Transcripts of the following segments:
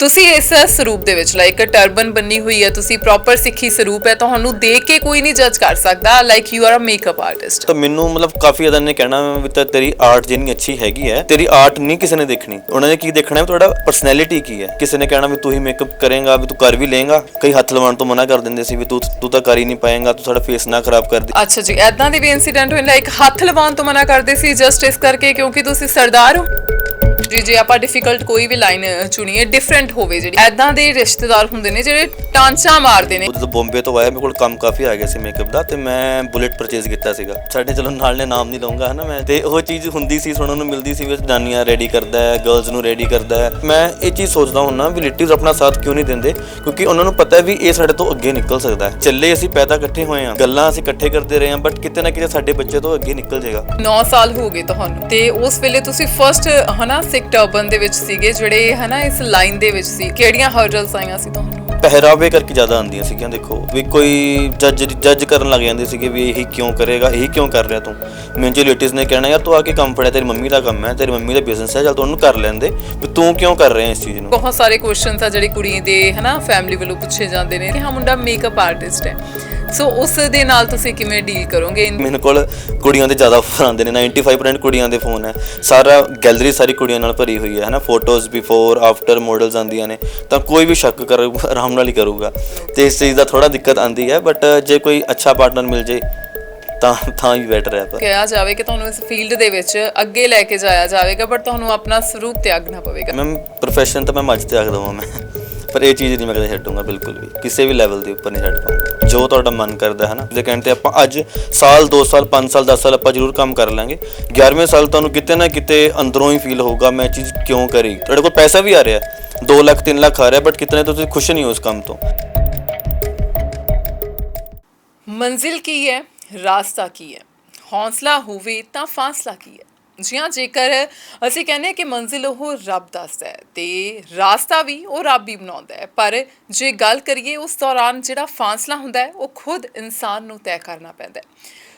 ਤੁਸੀਂ ਇਸ ਸਰੂਪ ਦੇ ਵਿੱਚ ਲਾਈਕ ਟਰਬਨ ਬੰਨੀ ਹੋਈ ਹੈ ਤੁਸੀਂ ਪ੍ਰੋਪਰ ਸਿੱਖੀ ਸਰੂਪ ਹੈ ਤੁਹਾਨੂੰ ਦੇਖ ਕੇ ਕੋਈ ਨਹੀਂ ਜੱਜ ਕਰ ਸਕਦਾ like you are a makeup artist ਤਾਂ ਮੈਨੂੰ ਮਤਲਬ ਕਾਫੀ ਜ਼ਿਆਦਾ ਨੇ ਕਹਿਣਾ ਵੀ ਤਾਂ ਤੇਰੀ ਆਰਟ ਜਿੰਨੀ ਅੱਛੀ ਹੈਗੀ ਹੈ ਤੇਰੀ ਆਰਟ ਨਹੀਂ ਕਿਸੇ ਨੇ ਦੇਖਣੀ। ਉਹਨਾਂ ਨੇ ਕੀ ਦੇਖਣਾ ਹੈ ਤੁਹਾਡਾ ਪਰਸਨੈਲਿਟੀ ਕੀ ਹੈ? ਕਿਸੇ ਨੇ ਕਹਿਣਾ ਵੀ ਤੂੰ ਹੀ ਮੇਕਅਪ ਕਰੇਗਾ ਵੀ ਤੂੰ ਕਰ ਵੀ ਲੇਗਾ ਕਈ ਹੱਥ ਲਵਾਉਣ ਤੋਂ ਮਨਾ ਕਰ ਦਿੰਦੇ ਸੀ ਵੀ ਤੂੰ ਤੂੰ ਤਾਂ ਕਰ ਹੀ ਨਹੀਂ ਪਾਏਗਾ ਤੂੰ ਸਾਡਾ ਫੇਸ ਨਾ ਖਰਾਬ ਕਰ ਦੇ ਅੱਛਾ ਜੀ ਐਦਾਂ ਦੇ ਵੀ ਇਨਸੀਡੈਂਟ ਹੋਏ ਲਾਈਕ ਹੱਥ ਲਵਾਉਣ ਤੋਂ ਮਨਾ ਕਰਦੇ ਸੀ ਜਸਟ ਇਸ ਕਰਕੇ ਕਿਉਂਕਿ ਤੁਸੀਂ ਸਰਦਾਰ ਹੋ। ਜੀ ਜੀ ਆਪਾਂ ਡਿਫਿਕਲਟ ਕੋਈ ਵੀ ਲਾਈਨ ਚੁਣੀਏ ਡਿਫਰੈਂਟ ਹੋਵੇ ਜਿਹੜੀ। ਐਦਾਂ ਦੇ ਰਿਸ਼ਤੇਦਾਰ ਹੁੰਦੇ ਨੇ ਜਿਹੜੇ ਟਾਂਚਾ ਮਾਰਦੇ ਨੇ। ਉਹ ਜਦੋਂ ਬੰਬੇ ਤੋਂ ਆਇਆ ਮੇਰੇ ਕੋਲ ਕੰਮ ਕਾਫੀ ਆ ਗਿਆ ਸੀ ਮੇਕਅਪ ਦਾ ਤੇ ਮੈਂ ਬੁਲੇਟ ਪਰਚੇਜ਼ ਕੀਤਾ ਸੀਗਾ। ਸਾਡੇ ਚਲੋ ਨਾਲ ਨੇ ਨਾਮ ਨਹੀਂ ਲਵਾਂਗਾ ਹਨਾ ਮੈਂ। ਤੇ ਉਹ ਚੀਜ਼ ਹੁੰਦੀ ਸੀ ਸੁਣਨ ਨੂੰ ਮਿਲਦੀ ਸੀ ਵੀ ਜਨਾਨੀਆਂ ਰੈਡੀ ਕਰਦਾ ਹੈ ਗਰਲਸ ਨੂੰ ਰੈਡੀ ਕਰਦਾ ਹੈ। ਮੈਂ ਇਹ ਚੀਜ਼ ਸੋਚਦਾ ਹੁੰਨਾ ਵੀ ਲਿਟਿਵਸ ਆਪਣਾ ਸਾਥ ਕਿਉਂ ਨਹੀਂ ਦਿੰਦੇ? ਕਿਉਂਕਿ ਉਹਨਾਂ ਨੂੰ ਪਤਾ ਵੀ ਇਹ ਸਾਡੇ ਤੋਂ ਅੱਗੇ ਨਿਕਲ ਸਕਦਾ ਹੈ। ਚੱਲੇ ਅਸੀਂ ਪੈਦਾ ਇਕੱਠੇ ਹੋਏ ਹਾਂ। ਗੱਲਾਂ ਅਸੀਂ ਇਕੱਠੇ ਕਰਦੇ ਰਹੇ ਹਾਂ ਬਟ ਕਿਤੇ ਨਾ ਕਿਤੇ ਸਾਡੇ ਬੱਚੇ ਤੋਂ ਅੱਗੇ ਨਿਕਲ ਜਾਏਗਾ। 9 ਸਾਲ ਹੋ ਗਏ ਤੁਹਾਨੂੰ। ਤੇ ਉਸ ਵੇਲੇ ਤੁਸੀਂ ਫਰਸਟ ਹਨਾ ਸਿੱਖ ਟਰਬਨ ਦੇ ਵਿੱਚ ਸੀਗੇ ਜਿਹੜੇ ਹਨਾ ਇਸ ਲਾਈਨ ਦੇ ਵਿੱਚ ਸੀ। ਕਿਹੜੀਆਂ ਹਰਡਲਸ ਆਈਆਂ ਸੀ ਤੁਹਾਨੂੰ? ਪਹਿਰਾਵੇ ਕਰਕੇ ਜ਼ਿਆਦਾ ਆਉਂਦੀਆਂ ਸੀਗੀਆਂ ਦੇਖੋ। ਵੀ ਕੋਈ ਜੱਜ ਜੱਜ ਕਰਨ ਲੱਗ ਜਾਂਦੇ ਸੀਗੇ ਵੀ ਇਹੀ ਕਿਉਂ ਕਰੇਗਾ ਇਹੀ ਕਿਉਂ ਕਰ ਰਿਹਾ ਤੂੰ? ਮੈਨੂੰ ਲੇਟਿਸ ਨੇ ਕਹਿਣਾ ਯਾਰ ਤੂੰ ਆ ਕੇ ਕੰਮ ਫੜਿਆ ਤੇਰੀ ਮੰਮੀ ਦਾ ਕੰਮ ਹੈ ਤੇਰੀ ਮੰਮੀ ਦਾ ਬਿਜ਼ਨਸ ਹੈ ਚੱਲ ਤੂੰ ਉਹਨੂੰ ਕਰ ਲੈਂਦੇ ਵੀ ਤੂੰ ਕਿਉਂ ਕਰ ਰਿਹਾ ਇਸ ਚੀਜ਼ ਨੂੰ? ਬਹੁਤ ਸਾਰੇ ਕੁਐਸਚਨਸ ਆ ਜਿਹੜੀ ਕੁੜੀ ਦੇ ਹਨਾ ਫੈਮਿਲੀ ਵੱਲੋਂ ਪੁੱਛੇ ਜਾਂਦੇ ਨੇ। ਕਿ ਹਾਂ ਮੁੰਡਾ ਮੇਕਅਪ ਆਰਟਿਸਟ ਹੈ। ਸੋ ਉਸ ਦੇ ਨਾਲ ਤੁਸੀਂ ਕਿਵੇਂ ਡੀਲ ਕਰੋਗੇ? ਮੇਰੇ ਕੋਲ ਕੁੜੀਆਂ ਦੇ ਜ਼ਿਆਦਾ ਫੋਨ ਆਉਂਦੇ ਨੇ 95% ਕੁੜੀਆਂ ਦੇ ਫੋਨ ਹੈ। ਸਾਰਾ ਗੈਲਰੀ ਸਾਰੀ ਕੁੜੀਆਂ ਨਾਲ ਭਰੀ ਹੋਈ ਹੈ ਹਨਾ ਫੋਟੋਜ਼ ਬਿਫੋਰ ਆਫਟਰ ਮਾਡਲਸ ਆਉਂਦੀਆਂ ਨੇ ਤਾਂ ਕੋਈ ਵੀ ਸ਼ੱਕ ਕਰ ਆਰਾਮ ਨਾਲ ਹੀ ਕਰੂਗਾ। ਤੇ ਇਸ ਚੀਜ਼ ਦਾ ਥੋੜਾ ਦਿੱਕਤ ਆਉਂਦੀ ਹੈ ਬਟ ਜੇ ਕੋਈ ਅੱਛਾ ਪਾਰਟਨਰ ਮਿਲ ਜੇ ਤਾਂ ਤਾਂ ਹੀ ਬੈਟਰ ਹੈ ਪਰ ਕਿਹਾ ਜਾਵੇ ਕਿ ਤੁਹਾਨੂੰ ਇਸ ਫੀਲਡ ਦੇ ਵਿੱਚ ਅੱਗੇ ਲੈ ਕੇ ਜਾਇਆ ਜਾਵੇਗਾ ਬਟ ਤੁਹਾਨੂੰ ਆਪਣਾ ਸਰੂਪ ਤਿਆਗਣਾ ਪਵੇਗਾ। ਮੈਮ ਪ੍ਰੋਫੈਸ਼ਨ ਤਾਂ ਮੈਂ ਮੱਝ ਤੇ ਆਖ ਦਵਾਂ ਮੈਂ। ਪਰ ਇਹ ਚੀਜ਼ ਨਹੀਂ ਮੈਂ ਕਦੇ ਛੱਡੂੰਗਾ ਬਿਲਕੁਲ ਵੀ। ਕਿਸੇ ਵੀ ਲੈਵਲ ਦੇ ਉੱਪਰ ਨਹੀਂ ਛੱਡ ਪਾਉਂਗਾ। ਜੋ ਤੁਹਾਡਾ ਮਨ ਕਰਦਾ ਹੈ ਨਾ ਜੇ ਕਹਿੰਦੇ ਆਪਾਂ ਅੱਜ ਸਾਲ 2 ਸਾਲ 5 ਸਾਲ 10 ਸਾਲ ਆਪਾਂ ਜ਼ਰੂਰ ਕੰਮ ਕਰ ਲਾਂਗੇ। 11ਵੇਂ ਸਾਲ ਤੁਹਾਨੂੰ ਕਿਤੇ ਨਾ ਕਿਤੇ ਅੰਦਰੋਂ ਹੀ ਫੀਲ ਹੋਊਗਾ, ਮੈਂ ਇਹ ਚੀਜ਼ ਕਿਉਂ ਕਰੀ? ਤੁਹਾਡੇ ਕੋਲ ਪੈਸਾ ਵੀ ਆ ਰਿਹਾ 2 ਲੱਖ 3 ਲੱਖ ਆ ਰਿਹਾ ਬਟ ਕਿਤਨੇ ਤੁਸੀਂ ਖੁਸ਼ ਨਹੀਂ ਹੋ ਉਸ ਕੰਮ ਤੋਂ। ਮੰਜ਼ਿਲ ਕੀ ਹੈ? ਰਾਸਤਾ ਕੀ ਹੈ? ਹੌਸਲਾ ਹੋਵੇ ਤਾਂ ਫਾਸਲਾ ਕੀ ਹੈ? ਜੀ ਹਾਂ, ਜੇਕਰ ਅਸੀਂ ਕਹਿੰਦੇ ਹਾਂ ਕਿ ਮੰਜ਼ਿਲ ਉਹ ਰੱਬ ਦੱਸਦਾ ਹੈ ਤੇ ਰਾਸਤਾ ਵੀ ਉਹ ਰੱਬ ਹੀ ਬਣਾਉਂਦਾ ਹੈ। ਪਰ ਜੇ ਗੱਲ ਕਰੀਏ ਉਸ ਦੌਰਾਨ ਜਿਹੜਾ ਫਾਸਲਾ ਹੁੰਦਾ ਹੈ, ਉਹ ਖੁਦ ਇਨਸਾਨ ਨੂੰ ਤੈਅ ਕਰਨਾ ਪੈਂਦਾ ਹੈ।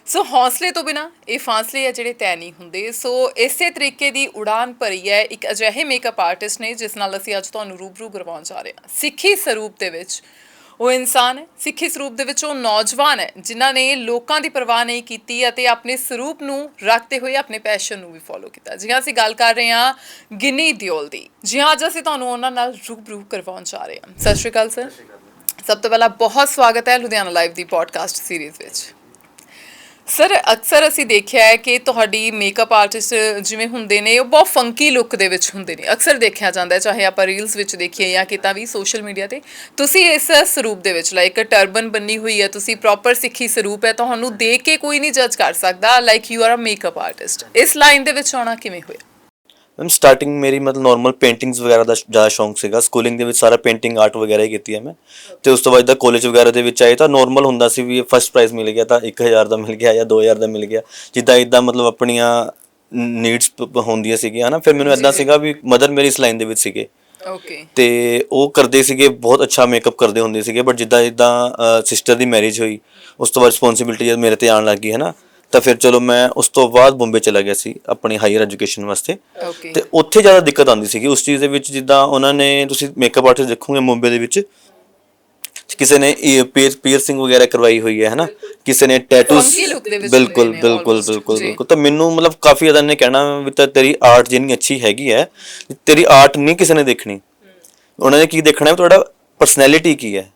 ਸੋ ਹੌਸਲੇ ਤੋਂ ਬਿਨਾ ਇਹ ਫਾਸਲੇ ਆ ਜਿਹੜੇ ਤੈਅ ਨਹੀਂ ਹੁੰਦੇ। ਸੋ ਇਸੇ ਤਰੀਕੇ ਦੀ ਉਡਾਨ ਭਰੀ ਹੈ ਇੱਕ ਅਜਿਹੇ ਮੇਕਅਪ ਆਰਟਿਸਟ ਨੇ, ਜਿਸ ਨਾਲ ਅਸੀਂ ਅੱਜ ਤੁਹਾਨੂੰ ਰੂਬਰੂ ਕਰਵਾਉਣ ਜਾ ਰਹੇ ਹਾਂ। ਸਿੱਖੀ ਸਰੂਪ ਦੇ ਵਿੱਚ ਉਹ ਇਨਸਾਨ ਹੈ। ਸਿੱਖੀ ਸਰੂਪ ਦੇ ਵਿੱਚ ਉਹ ਨੌਜਵਾਨ ਹੈ ਜਿਨ੍ਹਾਂ ਨੇ ਲੋਕਾਂ ਦੀ ਪਰਵਾਹ ਨਹੀਂ ਕੀਤੀ ਅਤੇ ਆਪਣੇ ਸਰੂਪ ਨੂੰ ਰੱਖਦੇ ਹੋਏ ਆਪਣੇ ਪੈਸ਼ਨ ਨੂੰ ਵੀ ਫੋਲੋ ਕੀਤਾ। ਜੀ ਅਸੀਂ ਗੱਲ ਕਰ ਰਹੇ ਹਾਂ ਗਿੰਨੀ ਦਿਓਲ ਦੀ। ਜੀ ਹਾਂ ਅੱਜ ਅਸੀਂ ਤੁਹਾਨੂੰ ਉਹਨਾਂ ਨਾਲ ਰੂਬਰੂ ਕਰਵਾਉਣ ਜਾ ਰਹੇ ਹਾਂ। ਸਤਿ ਸ਼੍ਰੀ ਅਕਾਲ ਸਰ। ਸਭ ਤੋਂ ਪਹਿਲਾਂ ਬਹੁਤ ਸਵਾਗਤ ਹੈ ਲੁਧਿਆਣਾ ਲਾਈਵ ਦੀ ਪੋਡਕਾਸਟ ਸੀਰੀਜ਼ ਵਿੱਚ। ਸਰ ਅਕਸਰ ਅਸੀਂ ਦੇਖਿਆ ਹੈ ਕਿ ਤੁਹਾਡੀ ਮੇਕਅਪ ਆਰਟਿਸਟ ਜਿਵੇਂ ਹੁੰਦੇ ਨੇ, ਉਹ ਬਹੁਤ ਫੰਕੀ ਲੁੱਕ ਦੇ ਵਿੱਚ ਹੁੰਦੇ ਨੇ। ਅਕਸਰ ਦੇਖਿਆ ਜਾਂਦਾ ਹੈ, ਚਾਹੇ ਆਪਾਂ ਰੀਲਸ ਵਿੱਚ ਦੇਖੀਏ ਜਾਂ ਕਿਤਾ ਵੀ ਸੋਸ਼ਲ ਮੀਡੀਆ ਤੇ। ਤੁਸੀਂ ਇਸ ਸਰੂਪ ਦੇ ਵਿੱਚ ਲਾਈਕ ਟਰਬਨ ਬੰਨੀ ਹੋਈ ਹੈ, ਤੁਸੀਂ ਪ੍ਰੋਪਰ ਸਿੱਖੀ ਸਰੂਪ ਹੈ, ਤੁਹਾਨੂੰ ਦੇਖ ਕੇ ਕੋਈ ਨਹੀਂ ਜੱਜ ਕਰ ਸਕਦਾ like you are a makeup artist ਇਸ ਲਾਈਨ ਦੇ ਵਿੱਚ ਆਉਣਾ ਕਿਵੇਂ ਹੋਇਆ? ਮੈਮ ਸਟਾਰਟਿੰਗ ਮੇਰੀ ਮਤਲਬ ਨਾਰਮਲ ਪੇਂਟਿੰਗਸ ਵਗੈਰਾ ਦਾ ਜ਼ਿਆਦਾ ਸ਼ੌਂਕ ਸੀਗਾ। ਸਕੂਲਿੰਗ ਦੇ ਵਿੱਚ ਸਾਰਾ ਪੇਂਟਿੰਗ ਆਰਟ ਵਗੈਰਾ ਹੀ ਕੀਤੀ ਹੈ ਮੈਂ। ਤੇ ਉਸ ਤੋਂ ਬਾਅਦ ਦਾ ਕਾਲਜ ਵਗੈਰਾ ਦੇ ਵਿੱਚ ਆਏ ਤਾਂ ਨਾਰਮਲ ਹੁੰਦਾ ਸੀ ਵੀ ਫਸਟ ਪ੍ਰਾਈਜ਼ ਮਿਲ ਗਿਆ ਤਾਂ 1000 ਦਾ ਮਿਲ ਗਿਆ ਜਾਂ 2000 ਦਾ ਮਿਲ ਗਿਆ। ਜਿੱਦਾਂ ਇਦਾਂ ਮਤਲਬ ਆਪਣੀਆਂ ਨੀਡਸ ਹੁੰਦੀਆਂ ਸੀਗੀਆਂ ਹਨਾ। ਫਿਰ ਮੈਨੂੰ ਇਦਾਂ ਸੀਗਾ ਵੀ ਮਦਰ ਮੇਰੀ ਇਸ ਲਾਈਨ ਦੇ ਵਿੱਚ ਸੀਗੇ। ਓਕੇ ਤੇ ਉਹ ਕਰਦੇ ਸੀਗੇ ਬਹੁਤ ਅੱਛਾ ਮੇਕਅਪ ਕਰਦੇ ਹੁੰਦੇ ਸੀਗੇ ਬਟ ਜਿੱਦਾਂ ਜਿੱਦਾਂ ਸਿਸਟਰ ਦੀ ਮੈਰਿਜ ਹੋਈ ਉਸ ਤੋਂ ਬਾਅਦ ਰਿਸਪੌਂਸਿਬਿਲਟੀ ਜਦ ਮੇਰੇ ਤੇ ਆਉਣ ਲੱਗੀ ਹੈ ਨਾ ਤਾਂ ਫਿਰ ਚਲੋ ਮੈਂ ਉਸ ਤੋਂ ਬਾਅਦ ਬੰਬੇ ਚਲਾ ਗਿਆ ਸੀ ਆਪਣੀ ਹਾਇਰ ਐਜੂਕੇਸ਼ਨ ਵਾਸਤੇ। ਓਕੇ ਤੇ ਉੱਥੇ ਜ਼ਿਆਦਾ ਦਿੱਕਤ ਆਉਂਦੀ ਸੀਗੀ ਉਸ ਚੀਜ਼ ਦੇ ਵਿੱਚ ਜਿੱਦਾਂ ਉਹਨਾਂ ਨੇ ਤੁਸੀਂ ਮੇਕਅਪ ਆਰਟਿਸਟ ਦੇਖੋਗੇ ਮੁੰਬਈ ਦੇ ਵਿੱਚ ਕਿਸੇ ਨੇ ਪੀਅਰਸਿੰਗ ਵਗੈਰਾ ਕਰਵਾਈ ਹੋਈ ਹੈ ਹਨਾ? ਕਿਸੇ ਨੇ ਟੈਟੂਸ ਬਿਲਕੁਲ ਬਿਲਕੁਲ। ਬਿਲਕੁਲ ਤਾਂ ਮੈਨੂੰ ਮਤਲਬ ਕਾਫੀ ਜ਼ਿਆਦਾ ਨੇ ਕਹਿਣਾ ਵੀ ਤਾਂ ਤੇਰੀ ਆਰਟ ਜਿੰਨੀ ਅੱਛੀ ਹੈਗੀ ਹੈ ਤੇਰੀ ਆਰਟ ਨਹੀਂ ਕਿਸੇ ਨੇ ਦੇਖਣੀ। ਉਹਨਾਂ ਨੇ ਕੀ ਦੇਖਣਾ ਹੈ ਤੁਹਾਡਾ ਪਰਸਨੈਲਿਟੀ ਕੀ ਹੈ?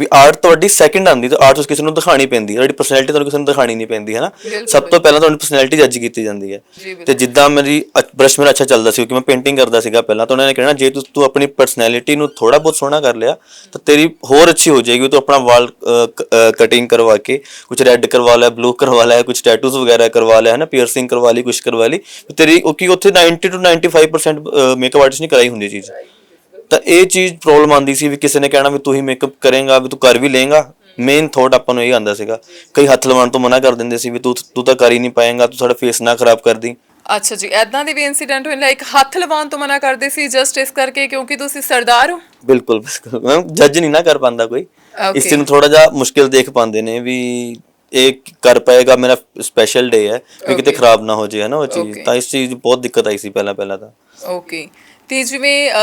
ਵੀ ਆਰਟ ਤੁਹਾਡੀ ਸੈਕਿੰਡ ਆਂਦੀ ਤਾਂ ਆਰਟ ਉਸ ਕਿਸੇ ਨੂੰ ਦਿਖਾਣੀ ਪੈਂਦੀ ਹੈ। ਤੁਹਾਡੀ ਪਰਸਨੈਲਿਟੀ ਤੁਹਾਨੂੰ ਕਿਸੇ ਨੂੰ ਦਿਖਾਣੀ ਨਹੀਂ ਪੈਂਦੀ ਹੈ ਨਾ ਸਭ ਤੋਂ ਪਹਿਲਾਂ ਤੁਹਾਡੀ ਪਰਸਨੈਲਿਟੀ ਜੱਜ ਕੀਤੀ ਜਾਂਦੀ ਹੈ। ਤੇ ਜਿੱਦਾਂ ਮੇਰੀ ਬ੍ਰਸ਼ ਮੇਰਾ ਅੱਛਾ ਚੱਲਦਾ ਸੀ ਕਿਉਂਕਿ ਮੈਂ ਪੇਂਟਿੰਗ ਕਰਦਾ ਸੀਗਾ ਪਹਿਲਾਂ ਤਾਂ ਉਹਨਾਂ ਨੇ ਕਹਿਣਾ ਜੇ ਤੂੰ ਤੂੰ ਆਪਣੀ ਪਰਸਨੈਲਿਟੀ ਨੂੰ ਥੋੜਾ ਬਹੁਤ ਸੋਹਣਾ ਕਰ ਲਿਆ ਤਾਂ ਤੇਰੀ ਹੋਰ ਅੱਛੀ ਹੋ ਜਾਏਗੀ ਤੂੰ ਆਪਣਾ ਵਾਲ ਕਟਿੰਗ ਕਰਵਾ ਕੇ ਕੁਝ ਰੈੱਡ ਕਰਵਾ ਲਿਆ ਬਲੂ ਕਰਵਾ ਲਿਆ ਕੁਝ ਟੈਟੂਜ਼ ਵਗੈਰਾ ਕਰਵਾ ਲਿਆ ਹੈ ਨਾ ਪੀਅਰਸਿੰਗ ਕਰਵਾ ਲਈ ਕੁਝ ਕਰਵਾ ਲਈ ਤੇ ਤੇਰੀ ਉਹ ਕੀ ਉੱਥੇ 90 ਟੂ 95% ਮੇਕਅਪ ਆਰਟਿਸਟ ਨੇ ਕਰਾਈ ਹੁੰਦੀ ਚੀਜ਼। ਤਾਂ ਇਹ ਚੀਜ਼ ਪ੍ਰੋਬਲਮ ਆਂਦੀ ਸੀ ਵੀ ਕਿਸੇ ਨੇ ਕਹਿਣਾ ਵੀ ਤੂੰ ਹੀ ਮੇਕਅਪ ਕਰੇਗਾ ਵੀ ਤੂੰ ਕਰ ਵੀ ਲੇਗਾ ਮੇਨ ਥੋਟ ਆਪਾਂ ਨੂੰ ਇਹ ਆਂਦਾ ਸੀਗਾ। ਕਈ ਹੱਥ ਲਵਾਉਣ ਤੋਂ ਮਨਾ ਕਰ ਦਿੰਦੇ ਸੀ ਵੀ ਤੂੰ ਤੂੰ ਤਾਂ ਕਰ ਹੀ ਨਹੀਂ ਪਾਏਗਾ ਤੂੰ ਸਾਡਾ ਫੇਸ ਨਾ ਖਰਾਬ ਕਰਦੀ। ਅੱਛਾ ਜੀ ਐਦਾਂ ਦੇ ਵੀ ਇਨਸੀਡੈਂਟ ਹੋਏ ਲਾਈਕ ਹੱਥ ਲਵਾਉਣ ਤੋਂ ਮਨਾ ਕਰਦੇ ਸੀ ਜਸਟ ਇਸ ਕਰਕੇ ਕਿਉਂਕਿ ਤੁਸੀਂ ਸਰਦਾਰ ਹੋ? ਬਿਲਕੁਲ ਬਿਲਕੁਲ। ਜੱਜ ਨਹੀਂ ਨਾ ਕਰ ਪਾਉਂਦਾ ਕੋਈ. ਇਸ ਚੀਜ਼ ਨੂੰ ਥੋੜਾ ਜਿਹਾ ਮੁਸ਼ਕਿਲ ਦੇਖ ਪਾਉਂਦੇ ਨੇ ਵੀ ਇਹ ਕਰ ਪਾਏਗਾ ਮੇਰਾ ਸਪੈਸ਼ਲ ਡੇ ਹੈ ਵੀ ਕਿਤੇ. ਖਰਾਬ ਨਾ ਹੋ ਜਾਏ ਹੈ ਨਾ ਉਹ ਚੀਜ਼. ਤਾਂ ਇਸ ਚੀਜ਼ ਦੀ ਬਹੁਤ ਦਿੱਕਤ ਆਈ ਸੀ ਪਹਿਲਾਂ ਪਹਿਲਾਂ ਤਾਂ। ਓਕੇ ਤੇ ਜਿਵੇਂ ਅ,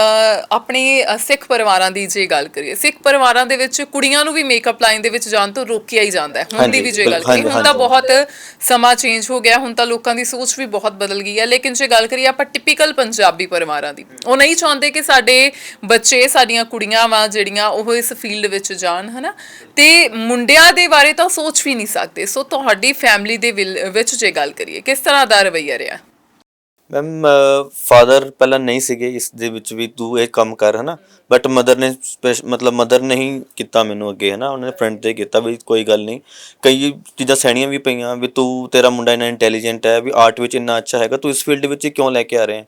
ਆਪਣੇ ਅ, ਸਿੱਖ ਪਰਿਵਾਰਾਂ ਦੀ ਜੇ ਗੱਲ ਕਰੀਏ ਸਿੱਖ ਪਰਿਵਾਰਾਂ ਦੇ ਵਿੱਚ ਕੁੜੀਆਂ ਨੂੰ ਵੀ ਮੇਕਅਪ ਲਾਈਨ ਦੇ ਵਿੱਚ ਜਾਣ ਤੋਂ ਰੋਕਿਆ ਹੀ ਜਾਂਦਾ ਹੈ। ਹੁਣ ਦੀ ਹਾਂਜੀ, ਵੀ ਜੇ ਗੱਲ ਬਿਲਕੁਲ, ਕਰੀਏ ਹੁਣ ਹਾਂਜੀ, ਤਾਂ ਹਾਂਜੀ। ਬਹੁਤ ਸਮਾਂ ਚੇਂਜ ਹੋ ਗਿਆ ਹੁਣ ਤਾਂ ਲੋਕਾਂ ਦੀ ਸੋਚ ਵੀ ਬਹੁਤ ਬਦਲ ਗਈ ਹੈ। ਲੇਕਿਨ ਜੇ ਗੱਲ ਕਰੀਏ ਆਪਾਂ ਟਿਪੀਕਲ ਪੰਜਾਬੀ ਪਰਿਵਾਰਾਂ ਦੀ ਉਹ ਨਹੀਂ ਚਾਹੁੰਦੇ ਕਿ ਸਾਡੇ ਬੱਚੇ ਸਾਡੀਆਂ ਕੁੜੀਆਂ ਵਾ ਜਿਹੜੀਆਂ ਉਹ ਇਸ ਫੀਲਡ ਵਿੱਚ ਜਾਣ ਹਨਾ? ਤੇ ਮੁੰਡਿਆਂ ਦੇ ਬਾਰੇ ਤਾਂ ਸੋਚ ਵੀ ਨਹੀਂ ਸਕਦੇ। ਸੋ ਤੁਹਾਡੀ ਫੈਮਿਲੀ ਦੇ ਵਿਲ- ਵਿੱਚ ਜੇ ਗੱਲ ਕਰੀਏ ਕਿਸ ਤਰ੍ਹਾਂ ਦਾ ਰਵੱਈਆ ਰਿਹਾ? ਮੈਮ ਫਾਦਰ ਪਹਿਲਾਂ ਨਹੀਂ ਸੀਗੇ ਇਸ ਦੇ ਵਿੱਚ ਵੀ ਤੂੰ ਇਹ ਕੰਮ ਕਰ, ਹਨਾ? ਬਟ ਮਦਰ ਨੇ ਸਪੈਸ਼- ਮਤਲਬ ਮਦਰ ਨੇ ਹੀ ਕੀਤਾ ਮੈਨੂੰ ਅੱਗੇ, ਹਨਾ? ਉਹਨਾਂ ਨੇ ਫਰੈਂਡ ਤੇ ਕੀਤਾ ਵੀ ਕੋਈ ਗੱਲ ਨਹੀਂ। ਕਈ ਚੀਜ਼ਾਂ ਸਹਿਣੀਆਂ ਵੀ ਪਈਆਂ ਵੀ ਤੂੰ, ਤੇਰਾ ਮੁੰਡਾ ਇੰਨਾ ਇੰਟੈਲੀਜੈਂਟ ਹੈ ਵੀ ਆਰਟ ਵਿੱਚ ਇੰਨਾ ਅੱਛਾ ਹੈਗਾ, ਤੂੰ ਇਸ ਫੀਲਡ ਵਿੱਚ ਹੀ ਕਿਉਂ ਲੈ ਕੇ ਆ ਰਿਹਾ ਹੈ?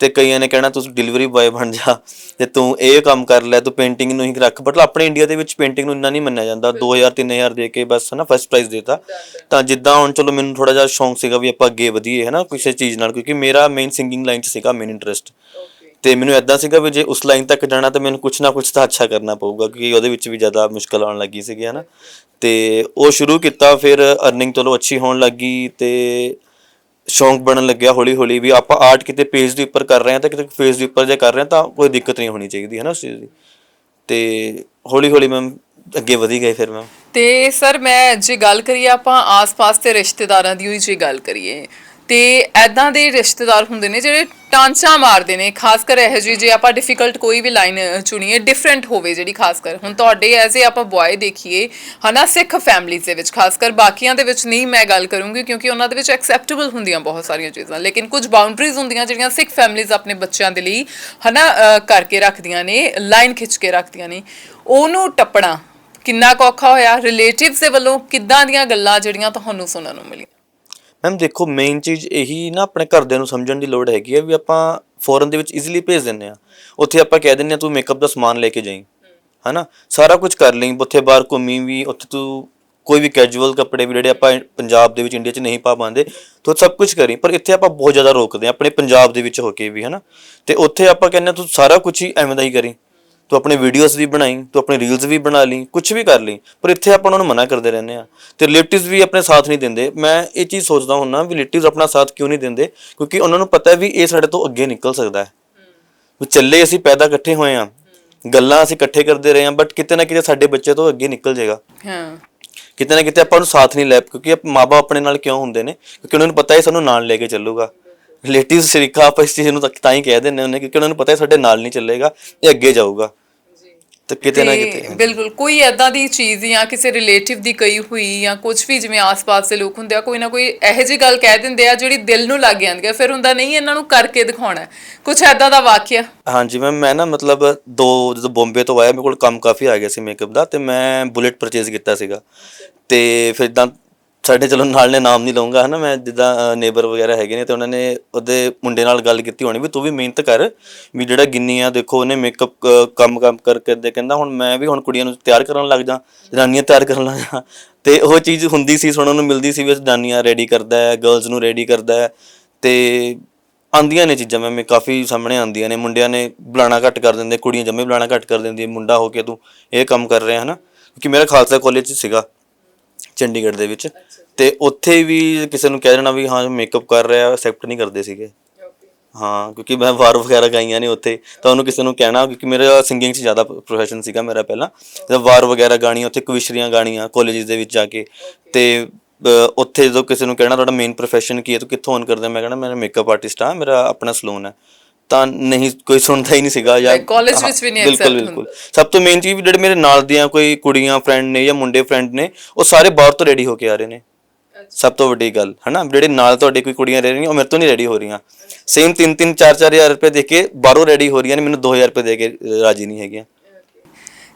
ਤੇ ਕਈਆਂ ਨੇ ਕਹਿਣਾ ਤੂੰ ਡਿਲੀਵਰੀ ਬॉय ਬਣ ਜਾ ਤੇ ਤੂੰ ਇਹ ਕੰਮ ਕਰ ਲੈ ਤੂੰ ਪੇਂਟਿੰਗ ਨੂੰ ਹੀ ਰੱਖ। ਬਟ ਆਪਣੇ ਇੰਡੀਆ ਦੇ ਵਿੱਚ ਪੇਂਟਿੰਗ ਨੂੰ ਇੰਨਾ ਨਹੀਂ ਮੰਨਿਆ ਜਾਂਦਾ। 2000 3000 ਦੇ ਕੇ ਬਸ ਹਨਾ ਫਸਟ ਪ੍ਰਾਈਜ਼ ਦੇਤਾ। ਤਾਂ ਜਿੱਦਾਂ ਹੁਣ ਚਲੋ ਮੈਨੂੰ ਥੋੜਾ ਜਿਹਾ ਸ਼ੌਂਕ ਸੀਗਾ ਵੀ ਆਪਾਂ ਅੱਗੇ ਵਧੀਏ ਹਨਾ ਕਿਸੇ ਚੀਜ਼ ਨਾਲ ਕਿਉਂਕਿ ਮੇਰਾ ਮੇਨ ਸਿੰਗਿੰਗ ਲਾਈਨ 'ਚ ਸੀਗਾ ਮੇਨ ਇੰਟਰਸਟ ਤੇ ਮੈਨੂੰ ਐਦਾਂ ਸੀਗਾ ਵੀ ਜੇ ਉਸ ਲਾਈਨ ਤੱਕ ਜਾਣਾ ਤਾਂ ਮੈਨੂੰ ਕੁਝ ਨਾ ਕੁਝ ਤਾਂ ਅੱਛਾ ਕਰਨਾ ਪਊਗਾ ਕਿਉਂਕਿ ਉਹਦੇ ਵਿੱਚ ਵੀ ਜ਼ਿਆਦਾ ਮੁਸ਼ਕਲ ਆਉਣ ਲੱਗੀ ਸੀਗੀ ਹਨਾ। ਤੇ ਉਹ ਸ਼ੁਰੂ ਕੀਤਾ ਫਿਰ ਅਰਨਿੰਗ ਚਲੋ ਅੱਛੀ ਹੋਣ ਲੱਗੀ ਤੇ ਸ਼ੌਂਕ ਬਣਨ ਲੱਗਿਆ ਹੌਲੀ ਹੌਲੀ ਵੀ ਆਪਾਂ ਆਰਟ ਕਿਤੇ ਪੇਜ ਦੇ ਉੱਪਰ ਕਰ ਰਹੇ ਹਾਂ ਤਾਂ ਕਿਤੇ ਫੇਸ ਦੇ ਉੱਪਰ ਜੇ ਕਰ ਰਹੇ ਹਾਂ ਤਾਂ ਕੋਈ ਦਿੱਕਤ ਨਹੀਂ ਹੋਣੀ ਚਾਹੀਦੀ ਹੈ ਨਾ ਉਸ ਚੀਜ਼ ਦੀ। ਤੇ ਹੌਲੀ ਹੌਲੀ ਮੈਂ ਅੱਗੇ ਵਧੀ ਗਏ ਫਿਰ ਮੈਂ। ਤੇ ਸਰ ਮੈਂ ਜੇ ਗੱਲ ਕਰੀਏ ਆਪਾਂ ਆਸ-ਪਾਸ ਦੇ ਰਿਸ਼ਤੇਦਾਰਾਂ ਦੀ ਹੋਈ ਜੇ ਗੱਲ ਕਰੀਏ ਤੇ ਐਦਾਂ ਦੇ ਰਿਸ਼ਤੇਦਾਰ ਹੁੰਦੇ ਨੇ ਜਿਹੜੇ ਟਾਂਚਾ ਮਾਰਦੇ ਨੇ ਖਾਸ ਕਰ ਇਹ ਜੀ ਜੇ ਆਪਾਂ ਡਿਫਿਕਲਟ ਕੋਈ ਵੀ ਲਾਈਨ ਚੁਣੀਏ ਡਿਫਰੈਂਟ ਹੋਵੇ ਜਿਹੜੀ ਖਾਸ ਕਰ। ਹੁਣ ਤੁਹਾਡੇ ਐਜ਼ ਏ ਆਪਾਂ ਬॉय ਦੇਖੀਏ ਹਨਾ ਸਿੱਖ ਫੈਮਲੀਜ਼ ਦੇ ਵਿੱਚ ਖਾਸ ਕਰ ਬਾਕੀਆਂ ਦੇ ਵਿੱਚ ਨਹੀਂ ਮੈਂ ਗੱਲ ਕਰੂੰਗੀ ਕਿਉਂਕਿ ਉਹਨਾਂ ਦੇ ਵਿੱਚ ਐਕਸੈਪਟੇਬਲ ਹੁੰਦੀਆਂ ਬਹੁਤ ਸਾਰੀਆਂ ਚੀਜ਼ਾਂ। ਲੇਕਿਨ ਕੁਝ ਬਾਉਂਡਰੀਜ਼ ਹੁੰਦੀਆਂ ਜਿਹੜੀਆਂ ਸਿੱਖ ਫੈਮਲੀਜ਼ ਆਪਣੇ ਬੱਚਿਆਂ ਦੇ ਲਈ ਹਨਾ ਅ, ਕਰਕੇ ਰੱਖਦੀਆਂ ਨੇ ਲਾਈਨ ਖਿੱਚ ਕੇ ਰੱਖਦੀਆਂ ਨੇ। ਉਹਨੂੰ ਟੱਪਣਾ ਕਿੰਨਾ ਕੁ ਔਖਾ ਹੋਇਆ? ਰਿਲੇਟਿਵਸ ਦੇ ਵੱਲੋਂ ਕਿੱਦਾਂ ਦੀਆਂ ਗੱਲਾਂ ਜਿਹੜੀਆਂ ਤੁਹਾਨੂੰ ਸੁਣਨ ਨੂੰ ਮਿਲੀਆਂ? ਮੈਮ ਦੇਖੋ ਮੇਨ ਚੀਜ਼ ਇਹੀ ਨਾ ਆਪਣੇ ਘਰਦਿਆਂ ਨੂੰ ਸਮਝਣ ਦੀ ਲੋੜ ਹੈਗੀ ਹੈ ਵੀ ਆਪਾਂ ਫੋਰਨ ਦੇ ਵਿੱਚ ਈਜ਼ੀਲੀ ਭੇਜ ਦਿੰਦੇ ਆ ਉੱਥੇ ਆਪਾਂ ਕਹਿ ਦਿੰਦੇ ਆ ਤੂੰ ਮੇਕਅਪ ਦਾ ਸਮਾਨ ਲੈ ਕੇ ਜਾਈਂ। ਹਨਾ? ਸਾਰਾ ਕੁਝ ਕਰ ਲਈ, ਉੱਥੇ ਬਾਹਰ ਘੁੰਮੀ ਵੀ, ਉੱਥੇ ਤੂੰ ਕੋਈ ਵੀ ਕੈਜੂਅਲ ਕੱਪੜੇ ਵੀ ਜਿਹੜੇ ਆਪਾਂ ਪੰਜਾਬ ਦੇ ਵਿੱਚ ਇੰਡੀਆ 'ਚ ਨਹੀਂ ਪਾ ਪਾਉਂਦੇ, ਤੂੰ ਸਭ ਕੁਝ ਕਰੀ। ਪਰ ਇੱਥੇ ਆਪਾਂ ਬਹੁਤ ਜ਼ਿਆਦਾ ਰੋਕਦੇ ਆ ਆਪਣੇ ਪੰਜਾਬ ਦੇ ਵਿੱਚ ਹੋ ਕੇ ਵੀ, ਹਨਾ? ਤੇ ਉੱਥੇ ਆਪਾਂ ਕਹਿੰਦੇ ਆ ਤੂੰ ਸਾਰਾ ਕੁਝ ਹੀ ਐਵੇਂ ਦਾ ਹੀ ਕਰੀ। ਤੂੰ ਆਪਣੇ ਵੀਡੀਓਜ਼ ਵੀ ਬਣਾਈ ਤੂੰ ਆਪਣੇ ਰੀਲਸ ਵੀ ਬਣਾ ਲਈ ਕੁਝ ਵੀ ਕਰ ਲਈ ਪਰ ਇੱਥੇ ਆਪਾਂ ਉਹਨਾਂ ਨੂੰ ਮਨਾ ਕਰਦੇ ਰਹਿੰਦੇ ਆ ਤੇ ਰਿਲੇਟਿਵਸ ਵੀ ਆਪਣੇ ਸਾਥ ਨਹੀਂ ਦਿੰਦੇ। ਮੈਂ ਇਹ ਚੀਜ਼ ਸੋਚਦਾ ਹੁੰਨਾ ਵੀ ਰਿਲੇਟਿਵਸ ਆਪਣਾ ਸਾਥ ਕਿਉਂ ਨਹੀਂ ਦਿੰਦੇ? ਕਿਉਂਕਿ ਉਹਨਾਂ ਨੂੰ ਪਤਾ ਹੈ ਵੀ ਇਹ ਸਾਡੇ ਤੋਂ ਅੱਗੇ ਨਿਕਲ ਸਕਦਾ ਹੈ। ਵੀ ਚੱਲੇ ਅਸੀਂ ਪੈਦਾ ਇਕੱਠੇ ਹੋਏ ਆ ਗੱਲਾਂ ਅਸੀਂ ਇਕੱਠੇ ਕਰਦੇ ਰਹੇ ਆ ਬਟ ਕਿਤੇ ਨਾ ਕਿਤੇ ਸਾਡੇ ਬੱਚੇ ਤੋਂ ਅੱਗੇ ਨਿਕਲ ਜਾਏਗਾ। ਹਾਂ। ਕਿਤੇ ਨਾ ਕਿਤੇ ਆਪਾਂ ਨੂੰ ਸਾਥ ਨਹੀਂ ਲੈ ਕਿਉਂਕਿ ਮਾਪੇ ਆਪਣੇ ਨਾਲ ਕਿਉਂ ਹੁੰਦੇ ਨੇ? ਕਿਉਂਕਿ ਉਹਨਾਂ ਨੂੰ ਪਤਾ ਹੈ ਸਾਨੂੰ ਨਾਲ ਲੈ ਕੇ ਚੱਲੂਗਾ। ਰਿਲੇਟਿਵਸ ਸ਼ਰੀਕਾ ਆਪਾਂ ਇਸ ਚੀਜ਼ ਨੂੰ ਤਾਂ ਤਾਂ ਹੀ ਕਹਿ ਦਿੰਦੇ ਹੁੰਦੇ ਕਿਉਂਕਿ ਉਹਨਾਂ ਨੂੰ ਪਤਾ ਹੈ ਸਾਡੇ ਨਾਲ ਨਹੀਂ ਚੱਲੇਗਾ ਇਹ ਅੱਗੇ ਜਾਊਗਾ। ਤੇ ਕਿਤੇ ਨਾ ਕਿਤੇ ਬਿਲਕੁਲ ਕੋਈ ਐਦਾਂ ਦੀ ਚੀਜ਼ ਜਾਂ ਕਿਸੇ ਰਿਲੇਟਿਵ ਦੀ ਕਹੀ ਹੋਈ ਜਾਂ ਕੁਝ ਵੀ ਜਿਵੇਂ ਆਸ-ਪਾਸ ਦੇ ਲੋਕ ਹੁੰਦੇ ਆ ਕੋਈ ਨਾ ਕੋਈ ਇਹੋ ਜਿਹੀ ਗੱਲ ਕਹਿ ਦਿੰਦੇ ਆ ਜਿਹੜੀ ਦਿਲ ਨੂੰ ਲੱਗ ਜਾਂਦੀ ਆ ਫਿਰ ਹੁੰਦਾ ਨਹੀਂ ਇਹਨਾਂ ਨੂੰ ਕਰਕੇ ਦਿਖਾਉਣਾ ਹੈ। ਕੁਝ ਐਦਾਂ ਦਾ ਵਾਕਿਆ? ਹਾਂਜੀ ਮੈਮ ਮੈਂ ਨਾ ਮਤਲਬ ਦੋ ਜਦੋਂ ਬੰਬੇ ਤੋਂ ਆਇਆ ਮੇਰੇ ਕੋਲ ਕੰਮ ਕਾਫੀ ਆ ਗਿਆ ਸੀ ਮੇਕਅਪ ਦਾ ਤੇ ਮੈਂ ਬੁਲੇਟ ਪਰਚੇਜ਼ ਕੀਤਾ ਸੀਗਾ। ਤੇ ਫਿਰ ਇਦਾਂ ਸਾਡੇ ਚਲੋ ਨਾਲ ਨੇ ਨਾਮ ਨਹੀਂ ਲਵਾਂਗਾ ਹਨਾ, ਮੈਂ ਜਿੱਦਾਂ ਨੇਬਰ ਵਗੈਰਾ ਹੈਗੇ ਨੇ ਤੇ ਉਹਨਾਂ ਨੇ ਉਹਦੇ ਮੁੰਡੇ ਨਾਲ ਗੱਲ ਕੀਤੀ ਹੋਣੀ ਵੀ ਤੂੰ ਵੀ ਮਿਹਨਤ ਕਰ, ਵੀ ਜਿਹੜਾ ਗਿੰਨੀ ਆ ਦੇਖੋ ਉਹਨੇ ਮੇਕਅਪ ਕੰਮ ਕੰਮ ਕਰਕੇ ਦੇ ਕਹਿੰਦਾ, ਹੁਣ ਮੈਂ ਵੀ ਹੁਣ ਕੁੜੀਆਂ ਨੂੰ ਤਿਆਰ ਕਰਨ ਲੱਗ ਜਾ ਜਨਾਨੀਆਂ ਤਿਆਰ ਕਰਨ ਲੱਗ ਜਾ ਤੇ ਉਹ ਚੀਜ਼ ਹੁੰਦੀ ਸੀ, ਸੁਣਨ ਨੂੰ ਮਿਲਦੀ ਸੀ ਵੀ ਜਨਾਨੀਆਂ ਰੈਡੀ ਕਰਦਾ ਹੈ ਗਰਲਸ ਨੂੰ ਰੈਡੀ ਕਰਦਾ ਹੈ, ਤੇ ਆਂਦੀਆਂ ਨੇ ਚੀਜ਼ਾਂ, ਮੈਂ ਕਾਫੀ ਸਾਹਮਣੇ ਆਂਦੀਆਂ ਨੇ, ਮੁੰਡਿਆਂ ਨੇ ਬੁਲਾਣਾ ਘੱਟ ਕਰ ਦਿੰਦੇ, ਕੁੜੀਆਂ ਜੰਮੇ ਬੁਲਾਣਾ ਘੱਟ ਕਰ ਦਿੰਦੀ ਮੁੰਡਾ ਹੋ ਕੇ ਤੂੰ ਇਹ ਕੰਮ ਕਰ ਰਿਹਾ ਹੈ ਨਾ ਕਿਉਂਕਿ ਮੇਰਾ ਖਾਲਸਾ ਕਾਲਜ ਸੀਗਾ। ਚੰਡੀਗੜ੍ਹ ਦੇ ਵਿੱਚ। ਤੇ ਉੱਥੇ ਵੀ ਕਿਸੇ ਨੂੰ ਕਹਿ ਦੇਣਾ ਵੀ ਹਾਂ ਮੇਕਅਪ ਕਰ ਰਿਹਾ ਐਕਸੈਪਟ ਨਹੀਂ ਕਰਦੇ ਸੀਗੇ। ਹਾਂ, ਕਿਉਂਕਿ ਮੈਂ ਵਾਰ ਵਗੈਰਾ ਗਾਈਆਂ ਨੇ ਉੱਥੇ। ਤਾਂ ਉਹਨੂੰ ਕਿਸੇ ਨੂੰ ਕਹਿਣਾ, ਕਿਉਂਕਿ ਮੇਰਾ ਸਿੰਗਿੰਗ 'ਚ ਜ਼ਿਆਦਾ ਪ੍ਰੋਫੈਸ਼ਨ ਸੀਗਾ ਮੇਰਾ ਪਹਿਲਾਂ। ਜਦੋਂ ਵਾਰ ਵਗੈਰਾ ਗਾਣੀਆਂ ਉੱਥੇ ਕਵਿਸ਼ਰੀਆਂ ਗਾਣੀਆਂ ਕਾਲਜਸ ਦੇ ਵਿੱਚ ਜਾ ਕੇ। ਤੇ ਉੱਥੇ ਜਦੋਂ ਕਿਸੇ ਨੂੰ ਕਹਿਣਾ ਤੁਹਾਡਾ ਮੇਨ ਪ੍ਰੋਫੈਸ਼ਨ ਕੀ ਹੈ, ਤੂੰ ਕਿੱਥੋਂ ਔਨ ਕਰਦਾ? ਮੈਂ ਕਹਿਣਾ, ਮੈਂ ਮੇਕਅਪ ਆਰਟਿਸਟ ਹਾਂ, ਮੇਰਾ ਆਪਣਾ ਸਲੂਨ ਹੈ। ਤਾਂ ਨਹੀਂ ਕੋਈ ਸੁਣਦਾ ਹੀ ਨਹੀਂ ਸੀਗਾ ਜਾਂ college ਵਿੱਚ ਵੀ ਨਹੀਂ ਬਿਲਕੁਲ accept ਬਿਲਕੁਲ। ਸਭ ਤੋਂ ਮੇਨ ਚੀਜ਼ ਜਿਹੜੇ ਮੇਰੇ ਨਾਲ ਦੀਆਂ ਕੋਈ ਕੁੜੀਆਂ ਫਰੈਂਡ ਨੇ ਜਾਂ ਮੁੰਡੇ ਫਰੈਂਡ ਨੇ ਉਹ ਸਾਰੇ ਬਾਹਰ ਤੋਂ ਰੈਡੀ ਹੋ ਕੇ ਆ ਰਹੇ ਨੇ। ਸਭ ਤੋਂ ਵੱਡੀ ਗੱਲ ਹਨਾ? ਜਿਹੜੇ ਨਾਲ ਤੁਹਾਡੇ ਕੋਈ ਕੁੜੀਆਂ ਰਹਿ ਰਹੀਆਂ ਉਹ ਮੇਰੇ ਤੋਂ ਨਹੀਂ ਰੈਡੀ ਹੋ ਰਹੀਆਂ। ਸੇਮ 3 3 4 4000 ਰੁਪਏ ਦੇ ਕੇ ਬਾਹਰੋਂ ਰੈਡੀ ਹੋ ਰਹੀਆਂ ਨੇ ਮੈਨੂੰ 2000 ਰੁਪਏ ਦੇ ਕੇ ਰਾਜੀ ਨਹੀਂ ਹੈਗੀਆਂ।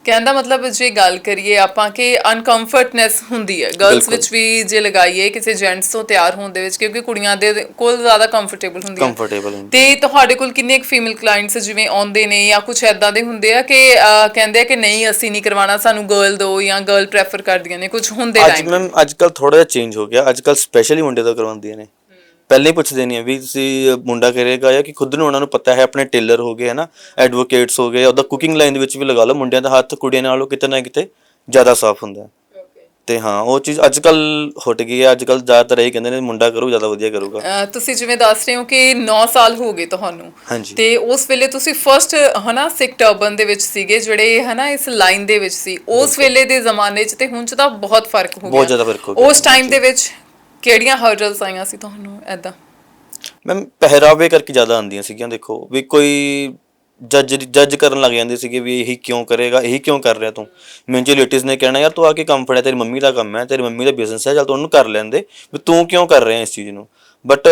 ਕਹਿੰਦਾ ਮਤਲਬ ਜੇ ਗੱਲ ਕਰੀਏ ਆਪਾਂ ਕਿ ਅਨਕੰਫਰਟਨੈਸ ਹੁੰਦੀ ਹੈ। ਗਰਲਸ ਬਿਲਕੁਲ। ਵਿੱਚ ਵੀ ਜੇ ਲਗਾਈਏ ਕਿਸੇ ਜੈਂਟਸ ਤੋਂ ਤਿਆਰ ਹੋਣ ਦੇ ਵਿੱਚ ਕਿਉਂਕਿ ਕੁੜੀਆਂ ਦੇ ਕੋਲ ਜ਼ਿਆਦਾ ਕੰਫਰਟੇਬਲ ਹੁੰਦੀਆਂ। ਕੰਫਰਟੇਬਲ ਹੁੰਦੀ ਤੇ ਤੁਹਾਡੇ ਕੋਲ ਕਿੰਨੇ ਕੁ ਫੀਮੇਲ ਕਲਾਇੰਟਸ ਜਿਵੇਂ ਆਉਂਦੇ ਨੇ ਜਾਂ ਕੁਝ ਐਦਾਂ ਦੇ ਹੁੰਦੇ ਆ ਕਿ ਅਹ, ਕਹਿੰਦੇ ਆ ਕਿ ਨਹੀਂ ਅਸੀਂ ਨਹੀਂ ਕਰਵਾਉਣਾ ਸਾਨੂੰ ਗਰਲ ਦਿਓ ਜਾਂ ਗਰਲ ਪ੍ਰੈਫਰ ਕਰਦੀਆਂ ਨੇ ਕੁਝ ਹੁੰਦੇ ਅੱਜ ਟਾਈਮ ਮੈਮ ਅੱਜ ਕੱਲ ਥੋੜਾ ਜਿਹਾ ਚੇਂਜ ਹੋ ਗਿਆ। ਅੱਜ ਕੱਲ ਸਪੈਸ਼ਲੀ ਮੁੰਡੇ ਤੋਂ ਕਰਵਾਉਂਦੀਆਂ ਨੇ। ਪਹਿਲੇ ਹੀ ਪੁੱਛਦੇ ਨਹੀਂ ਆ ਵੀ ਤੁਸੀਂ ਮੁੰਡਾ ਕਰੇਗਾ ਜਾਂ ਕਿ ਖੁਦ ਨੂੰ ਉਹਨਾਂ ਨੂੰ ਪਤਾ ਹੈ ਆਪਣੇ ਟੇਲਰ ਹੋ ਗਏ ਹਨਾ ਐਡਵੋਕੇਟਸ ਹੋ ਗਏ ਉਹਦਾ ਕੁਕਿੰਗ ਲਾਈਨ ਦੇ ਵਿੱਚ ਵੀ ਲਗਾ ਲਓ ਮੁੰਡਿਆਂ ਦਾ ਹੱਥ ਕੁੜੀਆਂ ਨਾਲੋਂ ਕਿਤੇ ਨਾ ਕਿਤੇ ਜ਼ਿਆਦਾ ਸਾਫ਼ ਹੁੰਦਾ ਹੈ। ਤੇ ਹਾਂ ਉਹ ਚੀਜ਼ ਅੱਜ ਕੱਲ ਹਟ ਗਈ ਹੈ ਅੱਜ ਕੱਲ ਜ਼ਿਆਦਾਤਰ ਇਹ ਕਹਿੰਦੇ ਨੇ ਮੁੰਡਾ ਕਰੂ ਜ਼ਿਆਦਾ ਵਧੀਆ ਕਰੂਗਾ। ਅਹ ਤੁਸੀਂ ਜਿਵੇਂ ਦੱਸ ਰਹੇ ਹੋ ਕਿ 9 ਸਾਲ ਹੋ ਗਏ ਤੁਹਾਨੂੰ। ਹਾਂਜੀ। ਤੇ ਉਸ ਵੇਲੇ ਤੁਸੀਂ ਫਰਸਟ ਹਨਾ ਸਿੱਖ ਟਰਬਨ ਦੇ ਵਿੱਚ ਸੀਗੇ ਜਿਹੜੇ ਹਨਾ ਇਸ ਲਾਈਨ ਦੇ ਵਿੱਚ ਸੀ। ਉਸ ਵੇਲੇ ਦੇ ਜ਼ਮਾਨੇ 'ਚ ਤੇ ਹੁਣ 'ਚ ਤਾਂ ਬਹੁਤ ਫ਼ਰਕ ਹੋ ਗਿਆ। ਬਹੁਤ ਜ਼ਿਆਦਾ ਫ਼ਰਕ ਹੋ ਗਿਆ। ਉਸ ਟਾਈਮ ਦੇ ਵਿੱਚ ਕਿਹੜੀਆਂ ਹਰਡਲਸ ਆਈਆਂ ਸੀ ਤੁਹਾਨੂੰ ਐਦਾਂ ਮੈਮ ਪਹਿਰਾਵੇ ਕਰਕੇ ਜ਼ਿਆਦਾ ਆਉਂਦੀਆਂ ਸੀਗੀਆਂ, ਦੇਖੋ, ਵੀ ਕੋਈ ਜੱਜ ਜੱਜ ਕਰਨ ਲੱਗ ਜਾਂਦੇ ਸੀਗੇ ਵੀ ਇਹੀ ਕਿਉਂ ਕਰੇਗਾ, ਇਹੀ ਕਿਉਂ ਕਰ ਰਿਹਾ ਤੂੰ? ਮੈਨੂੰ ਨੇ ਕਹਿਣਾ, ਯਾਰ ਤੂੰ ਆ ਕੇ ਕੰਮ ਫੜਿਆ, ਤੇਰੀ ਮੰਮੀ ਦਾ ਕੰਮ ਹੈ, ਤੇਰੀ ਮੰਮੀ ਦਾ ਬਿਜ਼ਨਸ ਹੈ, ਚੱਲ ਤੂੰ ਉਹਨੂੰ ਕਰ ਲੈਂਦੇ ਵੀ ਤੂੰ ਕਿਉਂ ਕਰ ਰਿਹਾ ਇਸ ਚੀਜ਼ ਨੂੰ? ਬਟ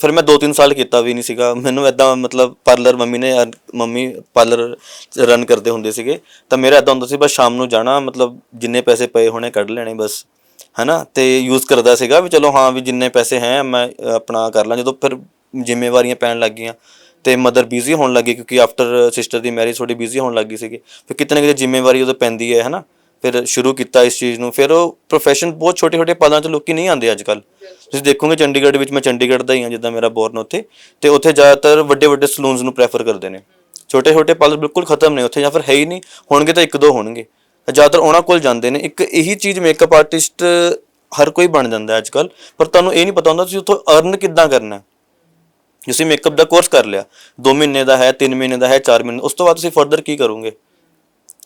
ਫਿਰ ਮੈਂ 2-3 ਸਾਲ ਕੀਤਾ ਵੀ ਨਹੀਂ ਸੀਗਾ। ਮੈਨੂੰ ਐਦਾਂ ਮਤਲਬ ਪਾਰਲਰ ਮੰਮੀ ਨੇ, ਮੰਮੀ ਪਾਰਲਰ ਰਨ ਕਰਦੇ ਹੁੰਦੇ ਸੀਗੇ, ਤਾਂ ਮੇਰਾ ਐਦਾਂ ਹੁੰਦਾ ਸੀ, ਬਸ ਸ਼ਾਮ ਨੂੰ ਜਾਣਾ, ਮਤਲਬ ਜਿੰਨੇ ਪੈਸੇ ਪਏ ਹੋਣੇ ਕੱਢ ਲੈਣੇ, ਬਸ। ਹਨਾ? ਤੇ ਯੂਜ਼ ਕਰਦਾ ਸੀਗਾ ਵੀ ਚਲੋ ਹਾਂ ਵੀ ਜਿੰਨੇ ਪੈਸੇ ਹੈ, ਮੈਂ ਆਪਣਾ ਕਰ ਲਾਂ। ਜਦੋਂ ਫਿਰ ਜ਼ਿੰਮੇਵਾਰੀਆਂ ਪੈਣ ਲੱਗ ਗਈਆਂ ਤੇ ਮਦਰ ਬਿਜ਼ੀ ਹੋਣ ਲੱਗੀ ਕਿਉਂਕਿ ਆਫਟਰ ਸਿਸਟਰ ਦੀ ਮੈਰਿਜ ਥੋੜੀ ਬਿਜ਼ੀ ਹੋਣ ਲੱਗੀ ਸੀਗੀ। ਫਿਰ ਕਿਤੇ ਨਾ ਕਿਤੇ ਜ਼ਿੰਮੇਵਾਰੀ ਉਦੋਂ ਪੈਂਦੀ ਹੈ, ਹਨਾ? ਫਿਰ ਸ਼ੁਰੂ ਕੀਤਾ ਇਸ ਚੀਜ਼ ਨੂੰ। ਫਿਰ ਉਹ ਪ੍ਰੋਫੈਸ਼ਨ ਬਹੁਤ ਛੋਟੇ ਛੋਟੇ ਪਦਾਂ 'ਚ ਲੋਕੀ ਨਹੀਂ ਆਉਂਦੇ ਅੱਜ ਕੱਲ ਤੁਸੀਂ ਦੇਖੋਗੇ ਚੰਡੀਗੜ੍ਹ ਵਿੱਚ ਮੈਂ ਚੰਡੀਗੜ੍ਹ ਦਾ ਹੀ ਹਾਂ, ਜਿੱਦਾਂ ਮੇਰਾ ਬੋਰਨ ਉੱਥੇ। ਤੇ ਉੱਥੇ ਜ਼ਿਆਦਾਤਰ ਵੱਡੇ ਵੱਡੇ ਸਲੂਨਸ ਨੂੰ ਪ੍ਰੈਫਰ ਕਰਦੇ ਨੇ। ਛੋਟੇ ਛੋਟੇ ਪਲ ਬਿਲਕੁਲ ਖਤਮ ਨੇ ਉੱਥੇ ਜਾਂ ਫਿਰ ਹੈ ਹੀ ਨਹੀਂ। ਹੋਣਗੇ ਤਾਂ ਇੱਕ ਦੋ ਹੋਣਗੇ। ਜ਼ਿਆਦਾਤਰ ਉਹਨਾਂ ਕੋਲ ਜਾਂਦੇ ਨੇ। ਇੱਕ ਇਹੀ ਚੀਜ਼ ਮੇਕਅਪ ਆਰਟਿਸਟ ਹਰ ਕੋਈ ਬਣ ਜਾਂਦਾ ਅੱਜ ਕੱਲ ਪਰ ਤੁਹਾਨੂੰ ਇਹ ਨਹੀਂ ਪਤਾ ਹੁੰਦਾ ਤੁਸੀਂ ਉੱਥੋਂ ਅਰਨ ਕਿੱਦਾਂ ਕਰਨਾ ਤੁਸੀਂ ਮੇਕਅਪ ਦਾ ਕੋਰਸ ਕਰ ਲਿਆ। 2 ਮਹੀਨੇ ਦਾ ਹੈ 3 ਮਹੀਨੇ ਦਾ ਹੈ 4 ਮਹੀਨੇ ਉਸ ਤੋਂ ਬਾਅਦ ਤੁਸੀਂ ਫਰਦਰ ਕੀ ਕਰੋਗੇ?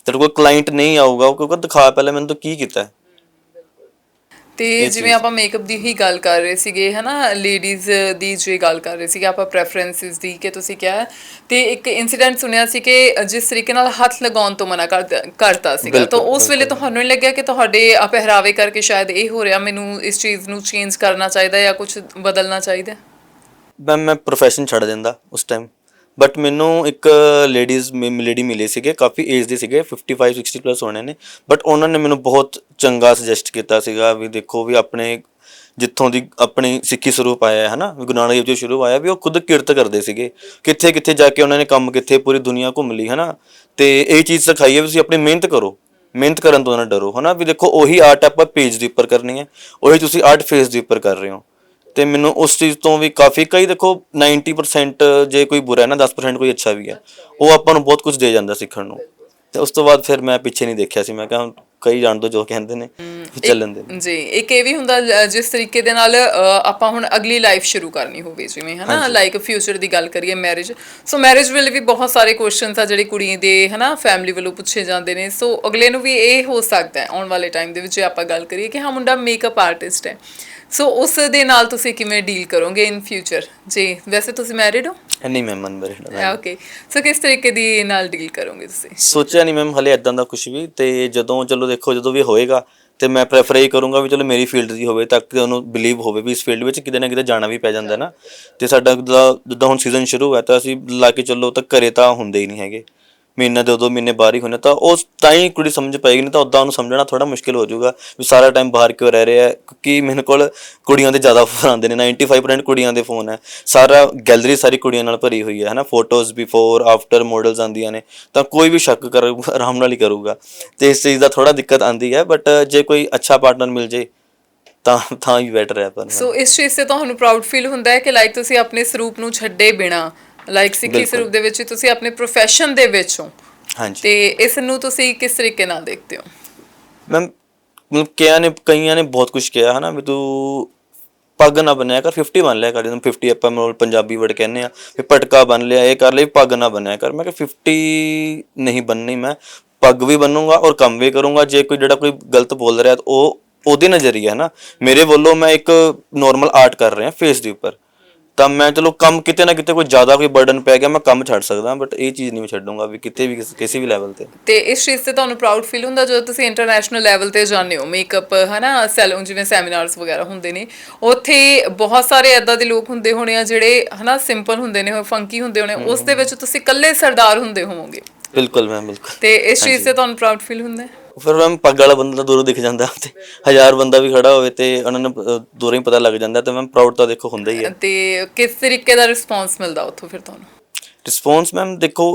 ਤੇਰੇ ਕੋਲ ਕਲਾਇੰਟ ਨਹੀਂ ਆਊਗਾ, ਉਹ ਕਿਉਂਕਿ ਦਿਖਾ ਪਹਿਲੇ ਮੈਨੂੰ ਤਾਂ ਕੀ ਕੀਤਾ ਤੇ ਜਿਵੇਂ ਆਪਾਂ ਮੇਕਅਪ ਦੀ ਹੀ ਗੱਲ ਕਰ ਰਹੇ ਸੀਗੇ ਹਨਾ? ਲੇਡੀਜ਼ ਦੀ ਜੇ ਗੱਲ ਕਰ ਰਹੇ ਸੀਗੇ ਆਪਾਂ ਪ੍ਰੈਫਰੈਂਸਸ ਦੀ ਕਿ ਤੁਸੀਂ ਕਿਹਾ। ਤੇ ਇੱਕ ਇਨਸੀਡੈਂਟ ਸੁਣਿਆ ਸੀ ਕਿ ਜਿਸ ਤਰੀਕੇ ਨਾਲ ਹੱਥ ਲਗਾਉਣ ਤੋਂ ਮਨਾ ਕਰ ਕਰਤਾ ਸੀਗਾ। ਤਾਂ ਉਸ ਵੇਲੇ ਤੁਹਾਨੂੰ ਨਹੀਂ ਲੱਗਿਆ ਕਿ ਤੁਹਾਡੇ ਪਹਿਰਾਵੇ ਕਰਕੇ ਸ਼ਾਇਦ ਇਹ ਹੋ ਰਿਹਾ ਮੈਨੂੰ ਇਸ ਚੀਜ਼ ਨੂੰ ਚੇਂਜ ਕਰਨਾ ਚਾਹੀਦਾ ਜਾਂ ਕੁਝ ਬਦਲਣਾ ਚਾਹੀਦਾ? ਮੈਂ ਮੈਂ ਪ੍ਰੋਫੈਸ਼ਨ ਛੱਡ ਦਿੰਦਾ ਉਸ ਟਾਈਮ ਬਟ ਮੈਨੂੰ ਇੱਕ ਲੇਡੀਜ਼ ਲੇਡੀ ਮਿਲੇ ਸੀਗੇ, ਕਾਫੀ ਏਜ ਦੇ ਸੀਗੇ 55 60 ਪਲੱਸ ਹੋਣੇ ਨੇ। ਬਟ ਉਹਨਾਂ ਨੇ ਮੈਨੂੰ ਬਹੁਤ ਚੰਗਾ ਸੁਜੈਸਟ ਕੀਤਾ ਸੀਗਾ ਵੀ ਦੇਖੋ ਵੀ ਆਪਣੇ ਜਿੱਥੋਂ ਦੀ ਆਪਣੀ ਸਿੱਖੀ ਸਰੂਪ ਆਇਆ ਹੈ ਨਾ ਵੀ ਗੁਰੂ ਨਾਨਕ ਦੇਵ ਜੀ ਸ਼ੁਰੂ ਆਇਆ ਵੀ ਉਹ ਖੁਦ ਕਿਰਤ ਕਰਦੇ ਸੀਗੇ। ਕਿੱਥੇ ਕਿੱਥੇ ਜਾ ਕੇ ਉਹਨਾਂ ਨੇ ਕੰਮ ਕਿੱਥੇ ਪੂਰੀ ਦੁਨੀਆ ਘੁੰਮ ਲਈ ਹੈ ਨਾ ਤੇ ਇਹ ਚੀਜ਼ ਸਿਖਾਈ ਹੈ ਵੀ ਤੁਸੀਂ ਆਪਣੀ ਮਿਹਨਤ ਕਰੋ। ਮਿਹਨਤ ਕਰਨ ਤੋਂ ਨਾ ਡਰੋ, ਹਨਾ? ਵੀ ਦੇਖੋ, ਉਹੀ ਆਰਟ ਆਪਾਂ ਪੇਜ ਦੇ ਉੱਪਰ ਕਰਨੀ ਹੈ। ਉਹੀ ਤੁਸੀਂ ਆਰਟ ਫੇਸ ਦੇ ਉੱਪਰ ਕਰ ਰਹੇ ਹੋ। ਤੇ ਮੈਨੂੰ ਉਸ ਚੀਜ਼ ਤੋਂ ਵੀ ਕਾਫੀ ਕਈ ਦੇਖੋ 90% ਜੇ ਕੋਈ ਬੁਰਾ ਹੈ ਨਾ 10% ਕੋਈ ਅੱਛਾ ਵੀ ਹੈ ਉਹ ਆਪਾਂ ਨੂੰ ਬਹੁਤ ਕੁਝ ਦੇ ਜਾਂਦਾ ਸਿੱਖਣ ਨੂੰ। ਤੇ ਉਸ ਤੋਂ ਬਾਅਦ ਫਿਰ ਮੈਂ ਪਿੱਛੇ ਨਹੀਂ ਦੇਖਿਆ ਸੀ ਮੈਂ ਕਿਹਾ ਹੁਣ ਕਈ ਜਾਣ ਦੋ ਜੋ ਕਹਿੰਦੇ ਨੇ ਚੱਲਣ ਦੇ ਜੀ ਇੱਕ ਇਹ ਵੀ ਹੁੰਦਾ ਜਿਸ ਤਰੀਕੇ ਦੇ ਨਾਲ ਆਪਾਂ ਹੁਣ ਅਗਲੀ ਲਾਈਫ ਸ਼ੁਰੂ ਕਰਨੀ ਹੋਵੇ ਜਿਵੇਂ ਹਨਾ ਲਾਈਕ ਫਿਊਚਰ ਦੀ ਗੱਲ ਕਰੀਏ ਮੈਰਿਜ ਸੋ ਮੈਰਿਜ ਵੇਲੇ ਵੀ ਬਹੁਤ ਸਾਰੇ ਕੁਐਸਚਨਸ ਆ ਜਿਹੜੇ ਕੁੜੀ ਦੇ ਹਨਾ ਫੈਮਿਲੀ ਵੱਲੋਂ ਪੁੱਛੇ ਜਾਂਦੇ ਨੇ ਸੋ ਅਗਲੇ ਨੂੰ ਵੀ ਇਹ ਹੋ ਸਕਦਾ ਹੈ ਆਉਣ ਵਾਲੇ ਟਾਈਮ ਦੇ ਵਿੱਚ ਜੇ ਆਪਾਂ ਗੱਲ ਕਰੀਏ ਕਿ ਹਾਂ ਮੁੰਡਾ ਮੇਕਅਪ ਆਰਟਿਸਟ ਹੈ ਸੋ ਉਸ ਦੇ ਨਾਲ ਤੁਸੀਂ ਕਿਵੇਂ ਡੀਲ ਕਰੋਗੇ ਇਨ ਫਿਊਚਰ ਜੀ ਵੈਸੇ ਤੁਸੀਂ ਮੈਰਿਡ ਹੋ? ਨਹੀਂ ਮੈਂ ਮਨ ਬਰੇ ਓਕੇ ਸੋ ਕਿਸ ਤਰੀਕੇ ਦੀ ਨਾਲ ਡੀਲ ਕਰੋਗੇ ਤੁਸੀਂ? ਸੋਚਿਆ ਨਹੀਂ ਮੈਮ ਹਲੇ ਇਦਾਂ ਦਾ ਕੁਝ ਵੀ। ਤੇ ਜਦੋਂ ਚਲੋ ਦੇਖੋ ਜਦੋਂ ਵੀ ਹੋਏਗਾ ਤੇ ਮੈਂ ਪ੍ਰੈਫਰ ਇਹ ਕਰੂੰਗਾ ਵੀ ਚਲੋ ਮੇਰੀ ਫੀਲਡ ਦੀ ਹੋਵੇ ਤਾਂ ਕਿ ਉਹਨੂੰ ਬਿਲੀਵ ਹੋਵੇ ਵੀ ਇਸ ਫੀਲਡ ਵਿੱਚ ਕਿਤੇ ਨਾ ਕਿਤੇ ਜਾਣਾ ਵੀ ਪੈ ਜਾਂਦਾ ਨਾ। ਤੇ ਸਾਡਾ ਜਿੱਦਾਂ ਹੁਣ ਸੀਜ਼ਨ ਸ਼ੁਰੂ ਹੋਇਆ ਤਾਂ ਅਸੀਂ ਲਾ ਕੇ ਚੱਲੋ ਤਾਂ ਘਰੇ ਤਾਂ ਹੁੰਦੇ ਹੀ ਨਹੀਂ ਹੈਗੇ। ਮਹੀਨਾ ਦੋ ਦੋ ਮਹੀਨੇ ਬਾਹਰ ਹੀ ਹੁੰਦੇ ਤਾਂ ਉਸ ਤਾਂ ਹੀ ਕੁੜੀ ਸਮਝ ਪਾਏਗੀ, ਨਹੀਂ ਤਾਂ ਉਦਾਂ ਉਹਨੂੰ ਸਮਝਣਾ ਥੋੜਾ ਮੁਸ਼ਕਿਲ ਹੋ ਜਾਊਗਾ ਵੀ ਸਾਰਾ ਟਾਈਮ ਬਾਹਰ ਕਿਉਂ ਰਹਿ ਰਿਹਾ ਕਿਉਂਕਿ ਮੇਰੇ ਕੋਲ ਕੁੜੀਆਂ ਦੇ ਜ਼ਿਆਦਾ ਫੋਨ ਆਉਂਦੇ ਨੇ 95% ਕੁੜੀਆਂ ਦੇ ਫੋਨ ਹੈ। ਸਾਰਾ ਗੈਲਰੀ ਸਾਰੀ ਕੁੜੀਆਂ ਨਾਲ ਭਰੀ ਹੋਈ ਹੈ, ਹਨਾ? ਫੋਟੋਜ਼ ਬਿਫੋਰ ਆਫਟਰ ਮਾਡਲਸ ਆਉਂਦੀਆਂ ਨੇ, ਤਾਂ ਕੋਈ ਵੀ ਸ਼ੱਕ ਕਰੂਗਾ, ਆਰਾਮ ਨਾਲ ਹੀ ਕਰੂਗਾ। ਤੇ ਇਸ ਚੀਜ਼ ਦਾ ਥੋੜਾ ਦਿੱਕਤ ਆਂਦੀ ਹੈ ਬਟ ਜੇ ਕੋਈ ਅੱਛਾ ਪਾਰਟਨਰ ਮਿਲ ਜੇ, ਤਾਂ ਤਾਂ ਹੀ ਬੈਟਰ ਹੈ ਪਰ ਸੋ ਇਸ ਚੀਜ਼ ਤੇ ਤੁਹਾਨੂੰ ਪ੍ਰਾਊਡ ਫੀਲ ਹੁੰਦਾ ਹੈ ਕਿ ਲਾਈਕ ਤੁਸੀਂ ਆਪਣੇ ਸਰੂਪ ਨੂੰ ਛੱਡੇ ਬਿਨਾ ਲਾਈਕ ਸਿੱਖੀ। ਸਰੂਪ ਦੇ ਵਿੱਚ ਤੁਸੀਂ ਆਪਣੇ profession ਦੇ ਵਿੱਚ ਹੋ। ਹਾਂਜੀ। ਤੇ ਇਸ ਨੂੰ ਤੁਸੀਂ ਕਿਸ ਤਰੀਕੇ ਨਾਲ ਦੇਖਦੇ ਹੋ? ਮੈਂ ਮਤਲਬ ਕਿਹਾ ਨੇ ਕਈਆਂ ਨੇ ਬਹੁਤ ਕੁਝ ਕਿਹਾ ਹਨਾ ਵੀ ਤੂੰ ਪੱਗ ਨਾ ਬੰਨਿਆ ਕਰ 50 ਬੰਨ ਲਿਆ ਕਰ ਜਦੋਂ 50 ਆਪਾਂ ਮਤਲਬ ਪੰਜਾਬੀ ਵਰਡ ਕਹਿੰਦੇ ਆ ਵੀ ਪਟਕਾ ਬੰਨ ਲਿਆ ਇਹ ਕਰ ਲਈ ਪੱਗ ਨਾ ਬੰਨਿਆ ਕਰ। ਮੈਂ ਕਿਹਾ 50 ਨਹੀਂ ਬੰਨਣੀ ਮੈਂ ਪੱਗ ਵੀ ਬੰਨੂੰਗਾ ਔਰ ਕੰਮ ਵੀ ਕਰੂੰਗਾ ਜੇ ਕੋਈ ਜਿਹੜਾ ਕੋਈ ਗਲਤ ਬੋਲ ਰਿਹਾ ਤਾਂ ਉਹ ਉਹਦੇ ਨਜ਼ਰੀਆ ਹੈ ਨਾ ਮੇਰੇ ਵੱਲੋਂ ਮੈਂ ਇੱਕ ਨਾਰਮਲ ਆਰਟ ਕਰ ਰਿਹਾ ਫੇਸ ਦੇ ਉੱਪਰ। ਤਾਂ ਮੈਂ ਚਲੋ ਕੰਮ ਕਿਤੇ ਨਾ ਕਿਤੇ ਕੋਈ ਜ਼ਿਆਦਾ ਕੋਈ ਬਰਡਨ ਪੈ ਗਿਆ ਮੈਂ ਕੰਮ ਛੱਡ ਸਕਦਾ ਬਟ ਇਹ ਚੀਜ਼ ਨਹੀਂ ਮੈਂ ਛੱਡੂੰਗਾ ਵੀ ਕਿਤੇ ਵੀ ਕਿਸੇ- ਕਿਸੇ ਵੀ ਲੈਵਲ ਤੇ। ਤੇ ਇਸ ਚੀਜ਼ ਤੇ ਤੁਹਾਨੂੰ ਪ੍ਰਾਊਡ ਫੀਲ ਹੁੰਦਾ ਜਦੋਂ ਤੁਸੀਂ ਇੰਟਰਨੈਸ਼ਨਲ ਲੈਵਲ ਤੇ ਜਾਂਦੇ ਹੋ? ਮੇਕਅਪ ਹਨਾ ਸੈਲੂਨ ਜਿਵੇਂ ਸੈਮੀਨਾਰਸ ਵਗੈਰਾ ਹੁੰਦੇ ਨੇ ਉੱਥੇ ਬਹੁਤ ਸਾਰੇ ਐਦਾਂ ਦੇ ਲੋਕ ਹੁੰਦੇ ਹੋਣੇ ਆ ਜਿਹੜੇ ਹਨਾ ਸਿੰਪਲ ਹੁੰਦੇ ਨੇ ਫੰਕੀ ਹੁੰਦੇ ਹੋਣੇ ਉਸ ਦੇ ਵਿੱਚ ਤੁਸੀਂ ਇਕੱਲੇ ਸਰਦਾਰ ਹੁੰਦੇ ਹੋਵੋਗੇ। ਬਿਲਕੁਲ ਮੈਂ ਬਿਲਕੁਲ। ਤੇ ਇਸ ਚੀਜ਼ ਤੇ ਤੁਹਾਨੂੰ ਪ੍ਰਾਊਡ ਫੀਲ ਹੁੰਦਾ ਹੈ? ਫਿਰ ਮੈਂ ਪੱਗ ਵਾਲਾ ਬੰਦਾ ਦੂਰੋਂ ਦਿਖ ਜਾਂਦਾ ਤੇ ਹਜ਼ਾਰ ਬੰਦਾ ਵੀ ਖੜਾ ਹੋਵੇ ਤੇ ਉਹਨਾਂ ਨੂੰ ਦੂਰੋਂ ਹੀ ਪਤਾ ਲੱਗ ਜਾਂਦਾ ਤੇ ਮੈਂ ਪ੍ਰਾਊਡ ਤਾਂ ਦੇਖੋ ਹੁੰਦਾ ਹੀ ਹੈ। ਤੇ ਕਿਸ ਤਰੀਕੇ ਦਾ ਰਿਸਪੌਂਸ ਮਿਲਦਾ ਉੱਥੋਂ ਫਿਰ ਤੁਹਾਨੂੰ? ਰਿਸਪੌਂਸ ਮੈਮ ਦੇਖੋ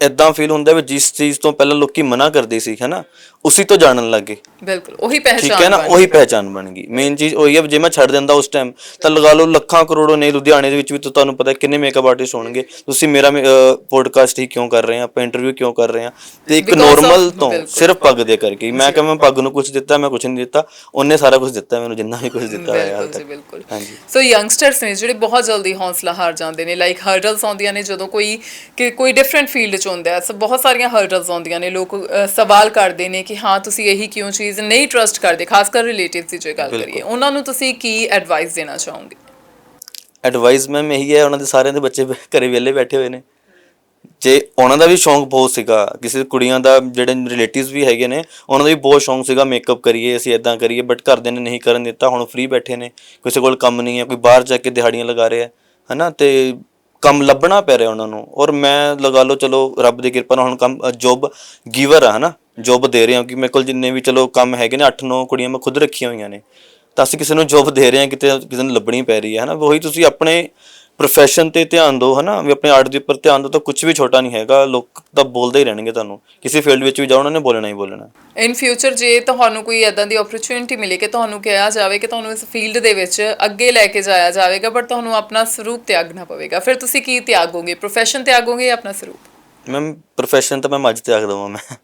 ਇਦਾਂ ਫੀਲ ਹੁੰਦਾ ਵੀ ਜਿਸ ਚੀਜ਼ ਤੋਂ ਪਹਿਲਾਂ ਲੋਕੀ ਮਨਾ ਕਰਦੇ ਸੀ ਹੈਨਾ ਉਸੇ ਤੋਂ ਜਾਣਨ ਲੱਗੇ ਬਿਲਕੁਲ ਉਹੀ ਠੀਕ ਪਹਿਚਾਨ ਹੈ ਨਾ? ਬਣ ਉਹੀ ਪਹਿਚਾਨ ਬਣ ਗਈ। ਮੇਨ ਚੀਜ਼ ਉਹੀ ਹੈ ਵੀ ਜੇ ਮੈਂ ਛੱਡ ਦਿੰਦਾ ਉਸ ਟਾਈਮ ਤਾਂ ਲਗਾ ਲਓ ਲੱਖਾਂ ਕਰੋੜੋਂ ਨੇ ਲੁਧਿਆਣੇ ਦੇ ਵਿੱਚ ਵੀ ਤਾਂ ਤੁਹਾਨੂੰ ਪਤਾ ਕਿੰਨੇ ਮੇਕਅਪ ਆਰਟਿਸਟ ਹੋਣਗੇ। ਤੁਸੀਂ ਮੇਰਾ ਪੋਡਕਾਸਟ ਹੀ ਕਿਉਂ ਕਰ ਰਹੇ ਆ ਆਪਾਂ ਇੰਟਰਵਿਊ ਕਿਉਂ ਕਰ ਰਹੇ ਆ ਤੇ ਇੱਕ Because of- ਨੋਰਮਲ ਤੋਂ ਬਿਲਕੁਲ। ਸਿਰਫ ਪੱਗ ਦੇ ਕਰਕੇ। ਮੈਂ ਕਿਹਾ ਮੈਂ ਪੱਗ ਨੂੰ ਕੁਝ ਦਿੱਤਾ ਮੈਂ ਕੁਝ ਨਹੀਂ ਦਿੱਤਾ। ਉਹਨੇ ਸਾਰਾ ਕੁਝ ਦਿੱਤਾ ਮੈਨੂੰ ਜਿੰਨਾ ਵੀ ਕੁਝ ਦਿੱਤਾ ਹੋਇਆ ਹਾਲ ਬਿਲਕੁਲ ਜੀ ਤੱਕ। ਬਿਲਕੁਲ। ਹਾਂਜੀ। ਸੋ ਯੰਗਸਟਰਸ ਨੇ ਜਿਹੜੇ ਬਹੁਤ ਜਲਦੀ ਹੌਸਲਾ ਹਾਰ ਜਾਂਦੇ ਨੇ ਲਾਈਕ ਹਰਡਲਸ ਆਉਂਦੀਆਂ ਨੇ ਜਦੋਂ ਕੋਈ ਕਿ ਕੋਈ ਡਿਫਰੈਂਟ ਫੀਲਡ ਚ ਹੁੰਦਾ ਹੈ। ਸੋ ਬਹੁਤ ਸਾਰੀਆਂ ਹਰਡਲਸ ਆਉਂਦੀਆਂ ਨੇ। ਲੋਕ ਅ, ਸਵਾਲ ਕਰਦੇ ਨੇ ਕਿ ਹਾਂ ਤੁਸੀਂ ਇਹੀ ਕਿਉਂ ਚੀਜ਼ ਨਹੀਂ ਟਰਸਟ ਕਰਦੇ? ਖਾਸ ਕਰ ਰਿਲੇਟਿਵਸ ਦੀ ਜੇ ਗੱਲ ਬਿਲਕੁਲ। ਕਰੀਏ। ਉਹਨਾਂ ਨੂੰ ਤੁਸੀਂ ਕੀ ਐਡਵਾਈਸ ਦੇਣਾ ਚਾਹੋਗੇ? ਐਡਵਾਈਸ ਮੈਮ ਇਹੀ ਹੈ ਉਹਨਾਂ ਦੇ ਸਾਰਿਆਂ ਦੇ ਬੱਚੇ ਘਰੇ ਵਿਹਲੇ ਬੈਠੇ ਹੋਏ ਨੇ। ਜੇ ਉਹਨਾਂ ਦਾ ਵੀ ਸ਼ੌਂਕ ਬਹੁਤ ਸੀਗਾ ਕਿਸੇ ਕੁੜੀਆਂ ਦਾ ਜਿਹੜੇ ਰਿਲੇਟਿਵਸ ਵੀ ਹੈਗੇ ਨੇ ਉਹਨਾਂ ਦਾ ਵੀ ਬਹੁਤ ਸ਼ੌਂਕ ਸੀਗਾ ਮੇਕਅਪ ਕਰੀਏ ਅਸੀਂ ਇਦਾਂ ਕਰੀਏ ਬਟ ਘਰਦਿਆਂ ਨੇ ਨਹੀਂ ਕਰਨ ਦਿੱਤਾ ਹੁਣ ਫ੍ਰੀ ਬੈਠੇ ਨੇ। ਕਿਸੇ ਕੋਲ ਕੰਮ ਨਹੀਂ ਹੈ ਕੋਈ ਬਾਹਰ ਜਾ ਕੇ ਦਿਹਾੜੀਆਂ ਲਗਾ ਰਿਹਾ ਹਨਾ? ਤੇ ਕੰਮ ਲੱਭਣਾ ਪੈ ਰਿਹਾ ਉਹਨਾਂ ਨੂੰ। ਔਰ ਮੈਂ ਲਗਾ ਲਓ, ਚਲੋ, ਰੱਬ ਦੀ ਕਿਰਪਾ ਨਾਲ ਹੁਣ ਕੰਮ ਜੋਬ ਗਿਵਰ ਆ, ਹਨਾ? ਜੋਬ ਦੇ ਰਿਹਾ ਕਿ ਮੇਰੇ ਕੋਲ ਜਿੰਨੇ ਵੀ, ਚਲੋ, ਕੰਮ ਹੈਗੇ ਨੇ 8-9 ਕੁੜੀਆਂ ਮੈਂ ਖੁਦ ਰੱਖੀਆਂ ਹੋਈਆਂ ਨੇ। ਤਾਂ ਅਸੀਂ ਕਿਸੇ ਨੂੰ ਜੋਬ ਦੇ ਰਹੇ ਹਾਂ, ਕਿਤੇ, ਕਿਸੇ ਨੂੰ ਲੱਭਣੀ ਪੈ ਰਹੀ ਹੈ, ਹਨਾ? ਉਹੀ ਤੁਸੀਂ ਆਪਣੇ ਪ੍ਰੋਫੈਸ਼ਨ ਤੇ ਧਿਆਨ ਦਿਓ ਹਨਾ? ਵੀ ਆਪਣੇ ਆਰਟ ਦੇ ਉੱਪਰ ਧਿਆਨ ਦਿਓ ਤਾਂ ਕੁਝ ਵੀ ਛੋਟਾ ਨਹੀਂ ਹੈਗਾ ਲੋਕ ਤਾਂ ਬੋਲਦੇ ਹੀ ਰਹਿਣਗੇ ਤੁਹਾਨੂੰ। ਕਿਸੇ ਫੀਲਡ ਵਿੱਚ ਵੀ ਜਾਓ ਉਹਨਾਂ ਨੇ ਬੋਲਣਾ ਹੀ ਬੋਲਣਾ। ਇਨ ਫਿਊਚਰ ਜੇ ਤੁਹਾਨੂੰ ਕੋਈ ਐਦਾਂ ਦੀ ਓਪਰਚ्युनिटी ਮਿਲੇ ਕਿ ਤੁਹਾਨੂੰ ਕਿਹਾ ਜਾਵੇ ਕਿ ਤੁਹਾਨੂੰ ਇਸ ਫੀਲਡ ਦੇ ਵਿੱਚ ਅੱਗੇ ਲੈ ਕੇ ਜਾਇਆ ਜਾਵੇਗਾ ਬਟ ਤੁਹਾਨੂੰ ਆਪਣਾ ਸਰੂਪ ਤਿਆਗਣਾ ਪਵੇਗਾ। ਫਿਰ ਤੁਸੀਂ ਕੀ ਤਿਆਗੋਗੇ? ਪ੍ਰੋਫੈਸ਼ਨ ਤਿਆਗੋਗੇ ਆਪਣਾ ਸਰੂਪ? ਮੈਮ ਪ੍ਰੋਫੈਸ਼ਨ ਤਾਂ ਮੈਂ ਅੱਜ ਤਿਆਗ ਦਵਾਂ ਮੈਂ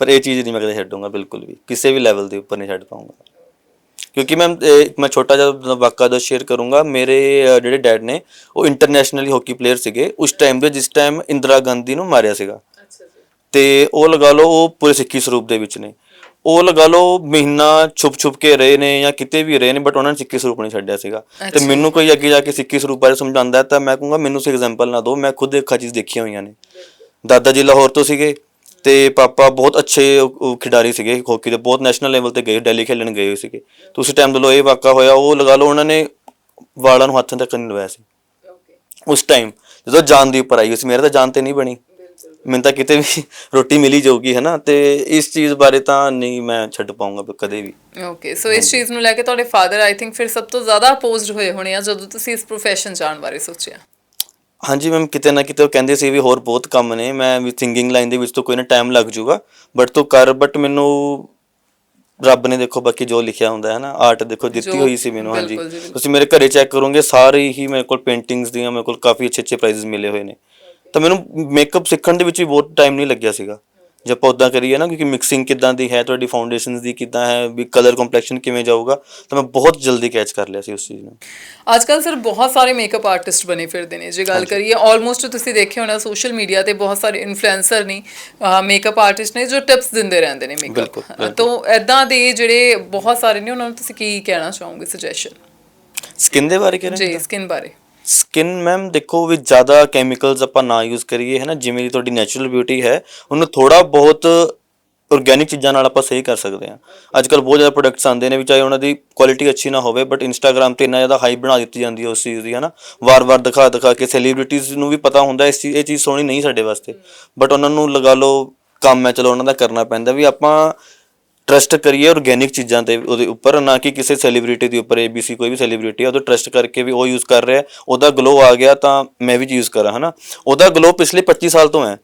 ਪਰ ਇਹ ਚੀਜ਼ ਨਹੀਂ ਮੈਂ ਕਦੇ ਛੱਡੂੰਗਾ ਬਿਲਕੁਲ ਵੀ। ਕਿਸੇ ਵੀ ਲੈਵਲ ਦੇ ਉੱਪਰ ਨਹੀਂ ਛੱਡ ਪਾਉਂਗਾ। ਕਿਉਂਕਿ ਮੈਂ ਇਹ ਮੈਂ ਛੋਟਾ ਜਿਹਾ ਵਾਕਾ ਦਾ ਸ਼ੇਅਰ ਕਰੂੰਗਾ ਮੇਰੇ ਜਿਹੜੇ ਡੈਡ ਨੇ ਉਹ ਇੰਟਰਨੈਸ਼ਨਲੀ ਹਾਕੀ ਪਲੇਅਰ ਸੀਗੇ। ਉਸ ਟਾਈਮ ਦੇ ਜਿਸ ਟਾਈਮ ਇੰਦਰਾ ਗਾਂਧੀ ਨੂੰ ਮਾਰਿਆ ਸੀਗਾ। ਤੇ ਉਹ ਲਗਾ ਲਓ ਉਹ ਪੂਰੇ ਸਿੱਖੀ ਸਰੂਪ ਦੇ ਵਿੱਚ ਨੇ। ਉਹ ਲਗਾ ਲਓ ਮਹੀਨਾ ਛੁਪ ਛੁਪ ਕੇ ਰਹੇ ਨੇ ਜਾਂ ਕਿਤੇ ਵੀ ਰਹੇ ਨੇ ਬਟ ਉਹਨਾਂ ਨੇ ਸਿੱਖੀ ਸਰੂਪ ਨਹੀਂ ਛੱਡਿਆ ਸੀਗਾ। ਤੇ ਮੈਨੂੰ ਕੋਈ ਅੱਗੇ ਜਾ ਕੇ ਸਿੱਖੀ ਸਰੂਪ ਬਾਰੇ ਸਮਝਾਉਂਦਾ ਹੈ ਤਾਂ ਮੈਂ ਕਹੂੰਗਾ ਮੈਨੂੰ ਸੀ ਐਗਜ਼ਾਮਪਲ ਨਾ ਦਿਓ ਮੈਂ ਖੁਦ ਇੱਕ ਚੀਜ਼ ਦੇਖੀਆਂ ਹੋਈਆਂ ਨੇ। ਦਾਦਾ ਜੀ ਲਾਹੌਰ ਤੋਂ ਸੀਗੇ। ਤੇ ਪਾਪਾ ਬਹੁਤ ਅੱਛੇ ਉਹ- ਖਿਡਾਰੀ ਸੀਗੇ ਹਾਕੀ ਦੇ ਬਹੁਤ ਨੈਸ਼ਨਲ ਲੈਵਲ ਤੇ ਗਏ ਦਿੱਲੀ ਖੇਲਣ ਗਏ ਹੋਏ ਸੀਗੇ। ਤੇ ਉਸ ਟਾਈਮ ਦੇ ਲੋ ਇਹ ਵਾਕਾ ਹੋਇਆ ਉਹ ਲਗਾ ਲਓ ਉਹਨਾਂ ਨੇ ਵਾਲਾਂ ਨੂੰ ਹੱਥਾਂ ਤੱਕ ਨਹੀਂ ਲਵਾਇਆ ਸੀ। ਉਸ ਟਾਈਮ ਜਦੋਂ ਜਾਨ ਦੀ ਉੱਪਰ ਆਈ ਹੋਈ ਸੀ ਮੇਰੇ ਤਾਂ ਜਾਨ ਤੇ ਨਹੀਂ ਬਣੀ। ਮੈਨੂੰ ਤਾਂ ਕਿਤੇ ਵੀ ਰੋਟੀ ਮਿਲੀ ਜਾਊਗੀ ਹਨਾ? ਤੇ ਇਸ ਚੀਜ਼ ਬਾਰੇ ਤਾਂ ਨਹੀਂ ਮੈਂ ਛੱਡ ਪਾਉਂਗਾ ਕਦੇ ਵੀ। ਓਕੇ ਸੋ ਇਸ ਚੀਜ਼ ਨੂੰ ਲੈ ਕੇ ਤੁਹਾਡੇ ਫਾਦਰ ਆਈ ਥਿੰਕ ਫਿਰ ਸਭ ਤੋਂ ਜ਼ਿਆਦਾ ਅਪੋਜ਼ਡ ਹੋਏ ਹੋਣੇ ਆ ਜਦੋਂ ਤੁਸੀਂ ਇਸ ਪ੍ਰੋਫੈਸ਼ਨ ਜਾਣ ਬਾਰੇ ਸੋਚਿਆ। ਹਾਂਜੀ ਮੈਮ ਕਿਤੇ ਨਾ ਕਿਤੇ ਉਹ ਕਹਿੰਦੇ ਸੀ ਵੀ ਹੋਰ ਬਹੁਤ ਕੰਮ ਨੇ ਮੈਂ ਵੀ ਸਿੰਗਿੰਗ ਲਾਈਨ ਦੇ ਵਿੱਚ ਤਾਂ ਕੋਈ ਨਾ ਟਾਈਮ ਲੱਗ ਜਾਊਗਾ ਬਟ ਤੂੰ ਕਰ ਬਟ ਮੈਨੂੰ ਰੱਬ ਨੇ ਦੇਖੋ ਬਾਕੀ ਜੋ ਲਿਖਿਆ ਹੁੰਦਾ ਹੈ ਨਾ ਆਰਟ ਦੇਖੋ ਦਿੱਤੀ ਹੋਈ ਸੀ ਮੈਨੂੰ ਹਾਂਜੀ। ਬਿਲਕੁਲ ਜੀ, ਬਿਲਕੁਲ। ਤੁਸੀਂ ਮੇਰੇ ਘਰੇ ਚੈੱਕ ਕਰੋਗੇ ਸਾਰੇ ਹੀ ਮੇਰੇ ਕੋਲ ਪੇਂਟਿੰਗਸ ਦੀਆਂ ਮੇਰੇ ਕੋਲ ਕਾਫੀ ਅੱਛੇ ਅੱਛੇ ਪ੍ਰਾਈਜ਼ਸ ਮਿਲੇ ਹੋਏ ਨੇ। ਤਾਂ ਮੈਨੂੰ ਮੇਕਅਪ ਸਿੱਖਣ ਦੇ ਵਿੱਚ ਵੀ ਬਹੁਤ ਟਾਈਮ ਨਹੀਂ ਲੱਗਿਆ ਸੀਗਾ। ਜੇ ਆਪਾਂ ਉਦਾਂ ਕਰੀਏ ਨਾ ਕਿਉਂਕਿ ਮਿਕਸਿੰਗ ਕਿੱਦਾਂ ਦੀ ਹੈ ਤੁਹਾਡੀ ਫਾਊਂਡੇਸ਼ਨਸ ਦੀ ਕਿੱਦਾਂ ਹੈ ਵੀ ਕਲਰ ਕੰਪਲੈਕਸ਼ਨ ਕਿਵੇਂ ਜਾਊਗਾ ਤਾਂ ਮੈਂ ਬਹੁਤ ਜਲਦੀ ਕੈਚ ਕਰ ਲਿਆ ਸੀ ਉਸ ਚੀਜ਼ ਨੂੰ। ਅੱਜ ਕੱਲ ਸਰ ਬਹੁਤ ਸਾਰੇ ਮੇਕਅਪ ਆਰਟਿਸਟ ਬਣੇ ਫਿਰਦੇ ਨੇ। ਜੇ ਗੱਲ ਕਰੀਏ ਆਲਮੋਸਟ ਤੁਸੀਂ ਦੇਖਿਆ ਹੋਣਾ ਸੋਸ਼ਲ ਮੀਡੀਆ ਤੇ ਬਹੁਤ ਸਾਰੇ ਇਨਫਲੂਐਂਸਰ ਨੇ ਮੇਕਅਪ ਆਰਟਿਸਟ ਨੇ ਜੋ ਟਿਪਸ ਦਿੰਦੇ ਰਹਿੰਦੇ ਨੇ ਮੇਕਅਪ। ਤੋਂ ਐਦਾਂ ਦੇ ਜਿਹੜੇ ਬਹੁਤ ਸਾਰੇ ਨੇ ਉਹਨਾਂ ਨੂੰ ਤੁਸੀਂ ਕੀ ਕਹਿਣਾ ਚਾਹੋਗੇ ਸੁਜੈਸ਼ਨ ਸਕਿਨ ਦੇ ਬਾਰੇ ਕਹਿ ਰਹੇ ਜੀ ਸਕਿਨ ਬਾਰੇ। ਸਕਿਨ ਮੈਮ ਦੇਖੋ ਵੀ ਜ਼ਿਆਦਾ ਕੈਮੀਕਲਸ ਆਪਾਂ ਨਾ ਯੂਜ਼ ਕਰੀਏ ਹੈ ਨਾ ਜਿਵੇਂ ਦੀ ਤੁਹਾਡੀ ਨੈਚੁਰਲ ਬਿਊਟੀ ਹੈ, ਉਹਨੂੰ ਥੋੜਾ ਬਹੁਤ ਆਰਗੈਨਿਕ ਚੀਜ਼ਾਂ ਨਾਲ ਆਪਾਂ ਸਹੀ ਕਰ ਸਕਦੇ ਹਾਂ। ਅੱਜ ਕੱਲ ਬਹੁਤ ਜ਼ਿਆਦਾ ਪ੍ਰੋਡਕਟਸ ਆਉਂਦੇ ਨੇ ਵੀ ਚਾਹੇ ਉਹਨਾਂ ਦੀ ਕੁਆਲਿਟੀ ਅੱਛੀ ਨਾ ਹੋਵੇ ਬਟ ਇੰਸਟਾਗ੍ਰam ਤੇ ਇੰਨਾ ਜ਼ਿਆਦਾ ਹਾਈਪ ਬਣਾ ਦਿੱਤੀ ਜਾਂਦੀ ਹੈ ਉਸ ਚੀਜ਼ ਦੀ ਹੈ ਨਾ ਵਾਰ-ਵਾਰ ਦਿਖਾ ਦਿਖਾ ਕੇ ਸੈਲੀਬ੍ਰਿਟੀਜ਼ ਨੂੰ ਵੀ ਪਤਾ ਹੁੰਦਾ, ਇਸ ਚੀਜ਼ ਇਹ ਚੀਜ਼ ਸੋਹਣੀ ਨਹੀਂ ਸਾਡੇ ਵਾਸਤੇ। ਬਟ ਉਹਨਾਂ ਨੂੰ ਲਗਾ ਲਓ, ਕੰਮ ਹੈ, ਚਲੋ ਉਹਨਾਂ ਦਾ ਕਰਨਾ ਪੈਂਦਾ, ਵੀ ਆਪਾਂ ਟਰਸਟ ਕਰੀਏ ਆਰਗੈਨਿਕ ਚੀਜ਼ਾਂ ਤੇ ਉਹਦੇ ਉੱਪਰ, ਨਾ ਕਿ ਕਿਸੇ ਸੈਲੀਬ੍ਰਿਟੀ ਦੇ ਉੱਪਰ ABC ਕੋਈ ਵੀ ਸੈਲੀਬ੍ਰਿਟੀ ਹੈ ਉਹਦਾ ਟਰਸਟ ਕਰਕੇ ਵੀ ਉਹ ਯੂਜ਼ ਕਰ ਰਿਹਾ ਉਹਦਾ ਗਲੋ ਆ ਗਿਆ ਤਾਂ ਮੈਂ ਵੀ ਯੂਜ਼ ਕਰਾਂ, ਹਨਾ? ਉਹਦਾ ਗਲੋ ਪਿਛਲੇ 25 ਸਾਲ ਤੋਂ ਹੈ।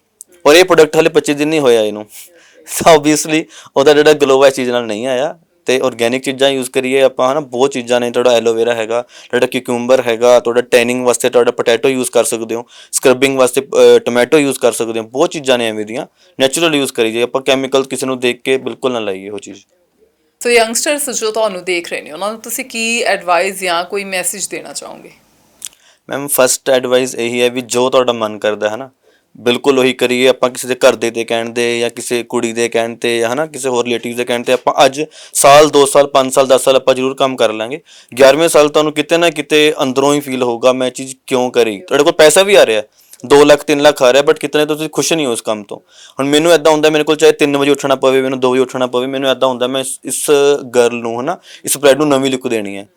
ਔਰ ਇਹ ਪ੍ਰੋਡਕਟ ਹਲੇ 25 ਦਿਨ ਨਹੀਂ ਹੋਇਆ ਇਹਨੂੰ। ਸੋ ਆਬਵੀਅਸਲੀ ਉਹਦਾ ਜਿਹੜਾ ਗਲੋ ਹੈ ਇਸ ਚੀਜ਼ ਨਾਲ ਨਹੀਂ ਆਇਆ। ਤੇ ਆਰਗੈਨਿਕ ਚੀਜ਼ਾਂ ਯੂਜ਼ ਕਰੀਏ ਆਪਾਂ ਹਨਾ ਬਹੁਤ ਚੀਜ਼ਾਂ ਨੇ ਤੁਹਾਡਾ ਐਲੋਵੇਰਾ ਹੈਗਾ ਤੁਹਾਡਾ ਕਿਊਕੰਬਰ ਹੈਗਾ ਤੁਹਾਡਾ ਟੈਨਿੰਗ ਵਾਸਤੇ ਤੁਹਾਡਾ ਪੋਟੈਟੋ ਯੂਜ਼ ਕਰ ਸਕਦੇ ਹੋ ਸਕਰਬਿੰਗ ਵਾਸਤੇ ਟੋਮੈਟੋ ਯੂਜ਼ ਕਰ ਸਕਦੇ ਹੋ ਬਹੁਤ ਚੀਜ਼ਾਂ ਨੇ ਐਵੇਂ ਦੀਆਂ ਨੈਚੁਰਲ ਯੂਜ਼ ਕਰੀ ਜੇ ਆਪਾਂ ਕੈਮੀਕਲ ਕਿਸੇ ਨੂੰ ਦੇਖ ਕੇ ਬਿਲਕੁਲ ਨਾ ਲਾਈਏ ਉਹ ਚੀਜ਼। ਸੋ ਯੰਗਸਟਰਸ ਜੋ ਤੁਹਾਨੂੰ ਦੇਖ ਰਹੇ ਨੇ ਉਹਨਾਂ ਨੂੰ ਤੁਸੀਂ ਕੀ ਐਡਵਾਈਸ ਜਾਂ ਕੋਈ ਮੈਸੇਜ ਦੇਣਾ ਚਾਹੋਗੇ? ਮੈਮ ਫਸਟ ਐਡਵਾਈਸ ਇਹੀ ਹੈ ਵੀ ਜੋ ਤੁਹਾਡਾ ਮਨ ਕਰਦਾ ਹੈ ਨਾ ਬਿਲਕੁਲ ਉਹੀ ਕਰੀਏ, ਆਪਾਂ ਕਿਸੇ ਦੇ ਘਰ ਦੇ ਤੇ ਕਹਿਣ ਦੇ ਜਾਂ ਕਿਸੇ ਕੁੜੀ ਦੇ ਕਹਿਣ ਤੇ ਜਾਂ ਹਨਾ, ਕਿਸੇ ਹੋਰ ਰਿਲੇਟਿਵ ਦੇ ਕਹਿਣ ਤੇ ਆਪਾਂ ਅੱਜ ਸਾਲ 2 ਸਾਲ 5 ਸਾਲ 10 ਸਾਲ ਆਪਾਂ ਜ਼ਰੂਰ ਕੰਮ ਕਰ ਲਾਂਗੇ। 11ਵੇਂ ਸਾਲ ਤੁਹਾਨੂੰ ਕਿਤੇ ਨਾ ਕਿਤੇ ਅੰਦਰੋਂ ਹੀ ਫੀਲ ਹੋਊਗਾ, ਮੈਂ ਇਹ ਚੀਜ਼ ਕਿਉਂ ਕਰੀ? ਤੁਹਾਡੇ ਕੋਲ ਪੈਸਾ ਵੀ ਆ ਰਿਹਾ 2 ਲੱਖ 3 ਲੱਖ ਆ ਰਿਹਾ ਬਟ ਕਿਤਨੇ ਤੁਸੀਂ ਖੁਸ਼ ਨਹੀਂ ਹੋ ਉਸ ਕੰਮ ਤੋਂ। ਹੁਣ ਮੈਨੂੰ ਐਦਾਂ ਹੁੰਦਾ, ਮੇਰੇ ਕੋਲ ਚਾਹੇ 3 ਵਜੇ ਉੱਠਣਾ ਪਵੇ, ਮੈਨੂੰ 2 ਵਜੇ ਉੱਠਣਾ ਪਵੇ, ਮੈਨੂੰ ਐਦਾਂ ਹੁੰਦਾ, ਮੈਂ ਇਸ- ਗਰਲ ਨੂੰ ਹਨਾ, ਇਸ ਬ੍ਰਾਈਡ ਨੂੰ ਨਵੀਂ ਲੁੱਕ ਦੇਣੀ ਹੈ।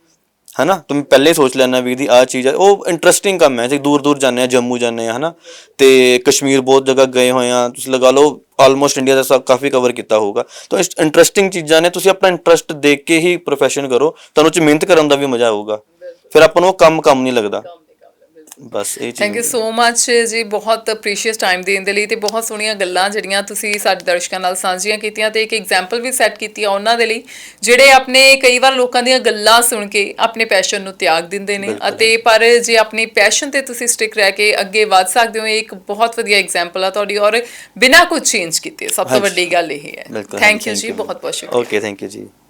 ਹਨਾ? ਤੁਮ ਪਹਿਲੇ ਸੋਚ ਲੈਣਾ ਵੀ ਦੀ ਆ ਚੀਜ਼ ਹੈ ਉਹ ਇੰਟਰਸਟਿੰਗ ਕੰਮ ਹੈ। ਜੇ ਦੂਰ ਦੂਰ ਜਾਂਦੇ ਆ ਜੰਮੂ ਜਾਂਦੇ ਆ ਹਨਾ? ਤੇ ਕਸ਼ਮੀਰ ਬਹੁਤ ਜਗ੍ਹਾ ਗਏ ਹੋਏ ਆ ਤੁਸੀਂ ਲਗਾ ਲਓ ਆਲਮੋਸਟ ਇੰਡੀਆ ਦਾ ਸਭ ਕਾਫੀ ਕਵਰ ਕੀਤਾ ਹੋਊਗਾ। ਤਾਂ ਇੰਟਰਸਟਿੰਗ ਚੀਜ਼ਾਂ ਨੇ, ਤੁਸੀਂ ਆਪਣਾ ਇੰਟਰਸਟ ਦੇਖ ਕੇ ਹੀ ਪ੍ਰੋਫੈਸ਼ਨ ਕਰੋ। ਤੁਹਾਨੂੰ ਚ ਮਿਹਨਤ ਕਰਨ ਦਾ ਵੀ ਮਜ਼ਾ ਆਊਗਾ। ਫਿਰ ਆਪਾਂ ਨੂੰ ਉਹ ਕੰਮ ਕੰਮ ਨਹੀਂ ਲੱਗਦਾ। ਬਸ ਇਹ ਚੀਜ਼ ਥੈਂਕ ਯੂ। ਸੋ ਮੱਚ ਜੀ ਬਹੁਤ ਪ੍ਰੀਸ਼ੀਅਸ ਟਾਈਮ ਦੇਣ ਦੇ ਲਈ ਤੇ ਬਹੁਤ ਸੋਹਣੀਆਂ ਗੱਲਾਂ ਜਿਹੜੀਆਂ ਤੁਸੀਂ ਸਾਡੇ ਦਰਸ਼ਕਾਂ ਨਾਲ ਸਾਂਝੀਆਂ ਕੀਤੀਆਂ ਤੇ ਇੱਕ ਐਗਜ਼ਾਮਪਲ ਵੀ ਸੈੱਟ ਕੀਤੀ ਆ ਉਹਨਾਂ ਦੇ ਲਈ ਜਿਹੜੇ ਆਪਣੇ ਕਈ ਵਾਰ ਲੋਕਾਂ ਦੀਆਂ ਗੱਲਾਂ ਸੁਣ ਕੇ ਆਪਣੇ ਪੈਸ਼ਨ ਨੂੰ ਤਿਆਗ ਦਿੰਦੇ ਨੇ। ਅਤੇ ਪਰ ਜੇ ਆਪਣੀ ਪੈਸ਼ਨ ਤੇ ਤੁਸੀਂ ਸਟਿਕ ਰਹਿ ਕੇ ਅੱਗੇ ਵਧ ਸਕਦੇ ਹੋ ਇਹ ਇੱਕ ਬਹੁਤ ਵਧੀਆ ਐਗਜ਼ਾਮਪਲ ਆ ਤੁਹਾਡੀ ਔਰ ਬਿਨਾਂ ਕੁਝ ਚੇਂਜ ਕੀਤੇ ਸਭ ਤੋਂ। ਵੱਡੀ ਗੱਲ ਇਹ ਹੈ ਥੈਂਕ ਯੂ ਜੀ ਬਹੁਤ ਬਹੁਤ ਸ਼ੁਕਰੀਆ ਓਕੇ ਥੈਂਕ ਯੂ ਜੀ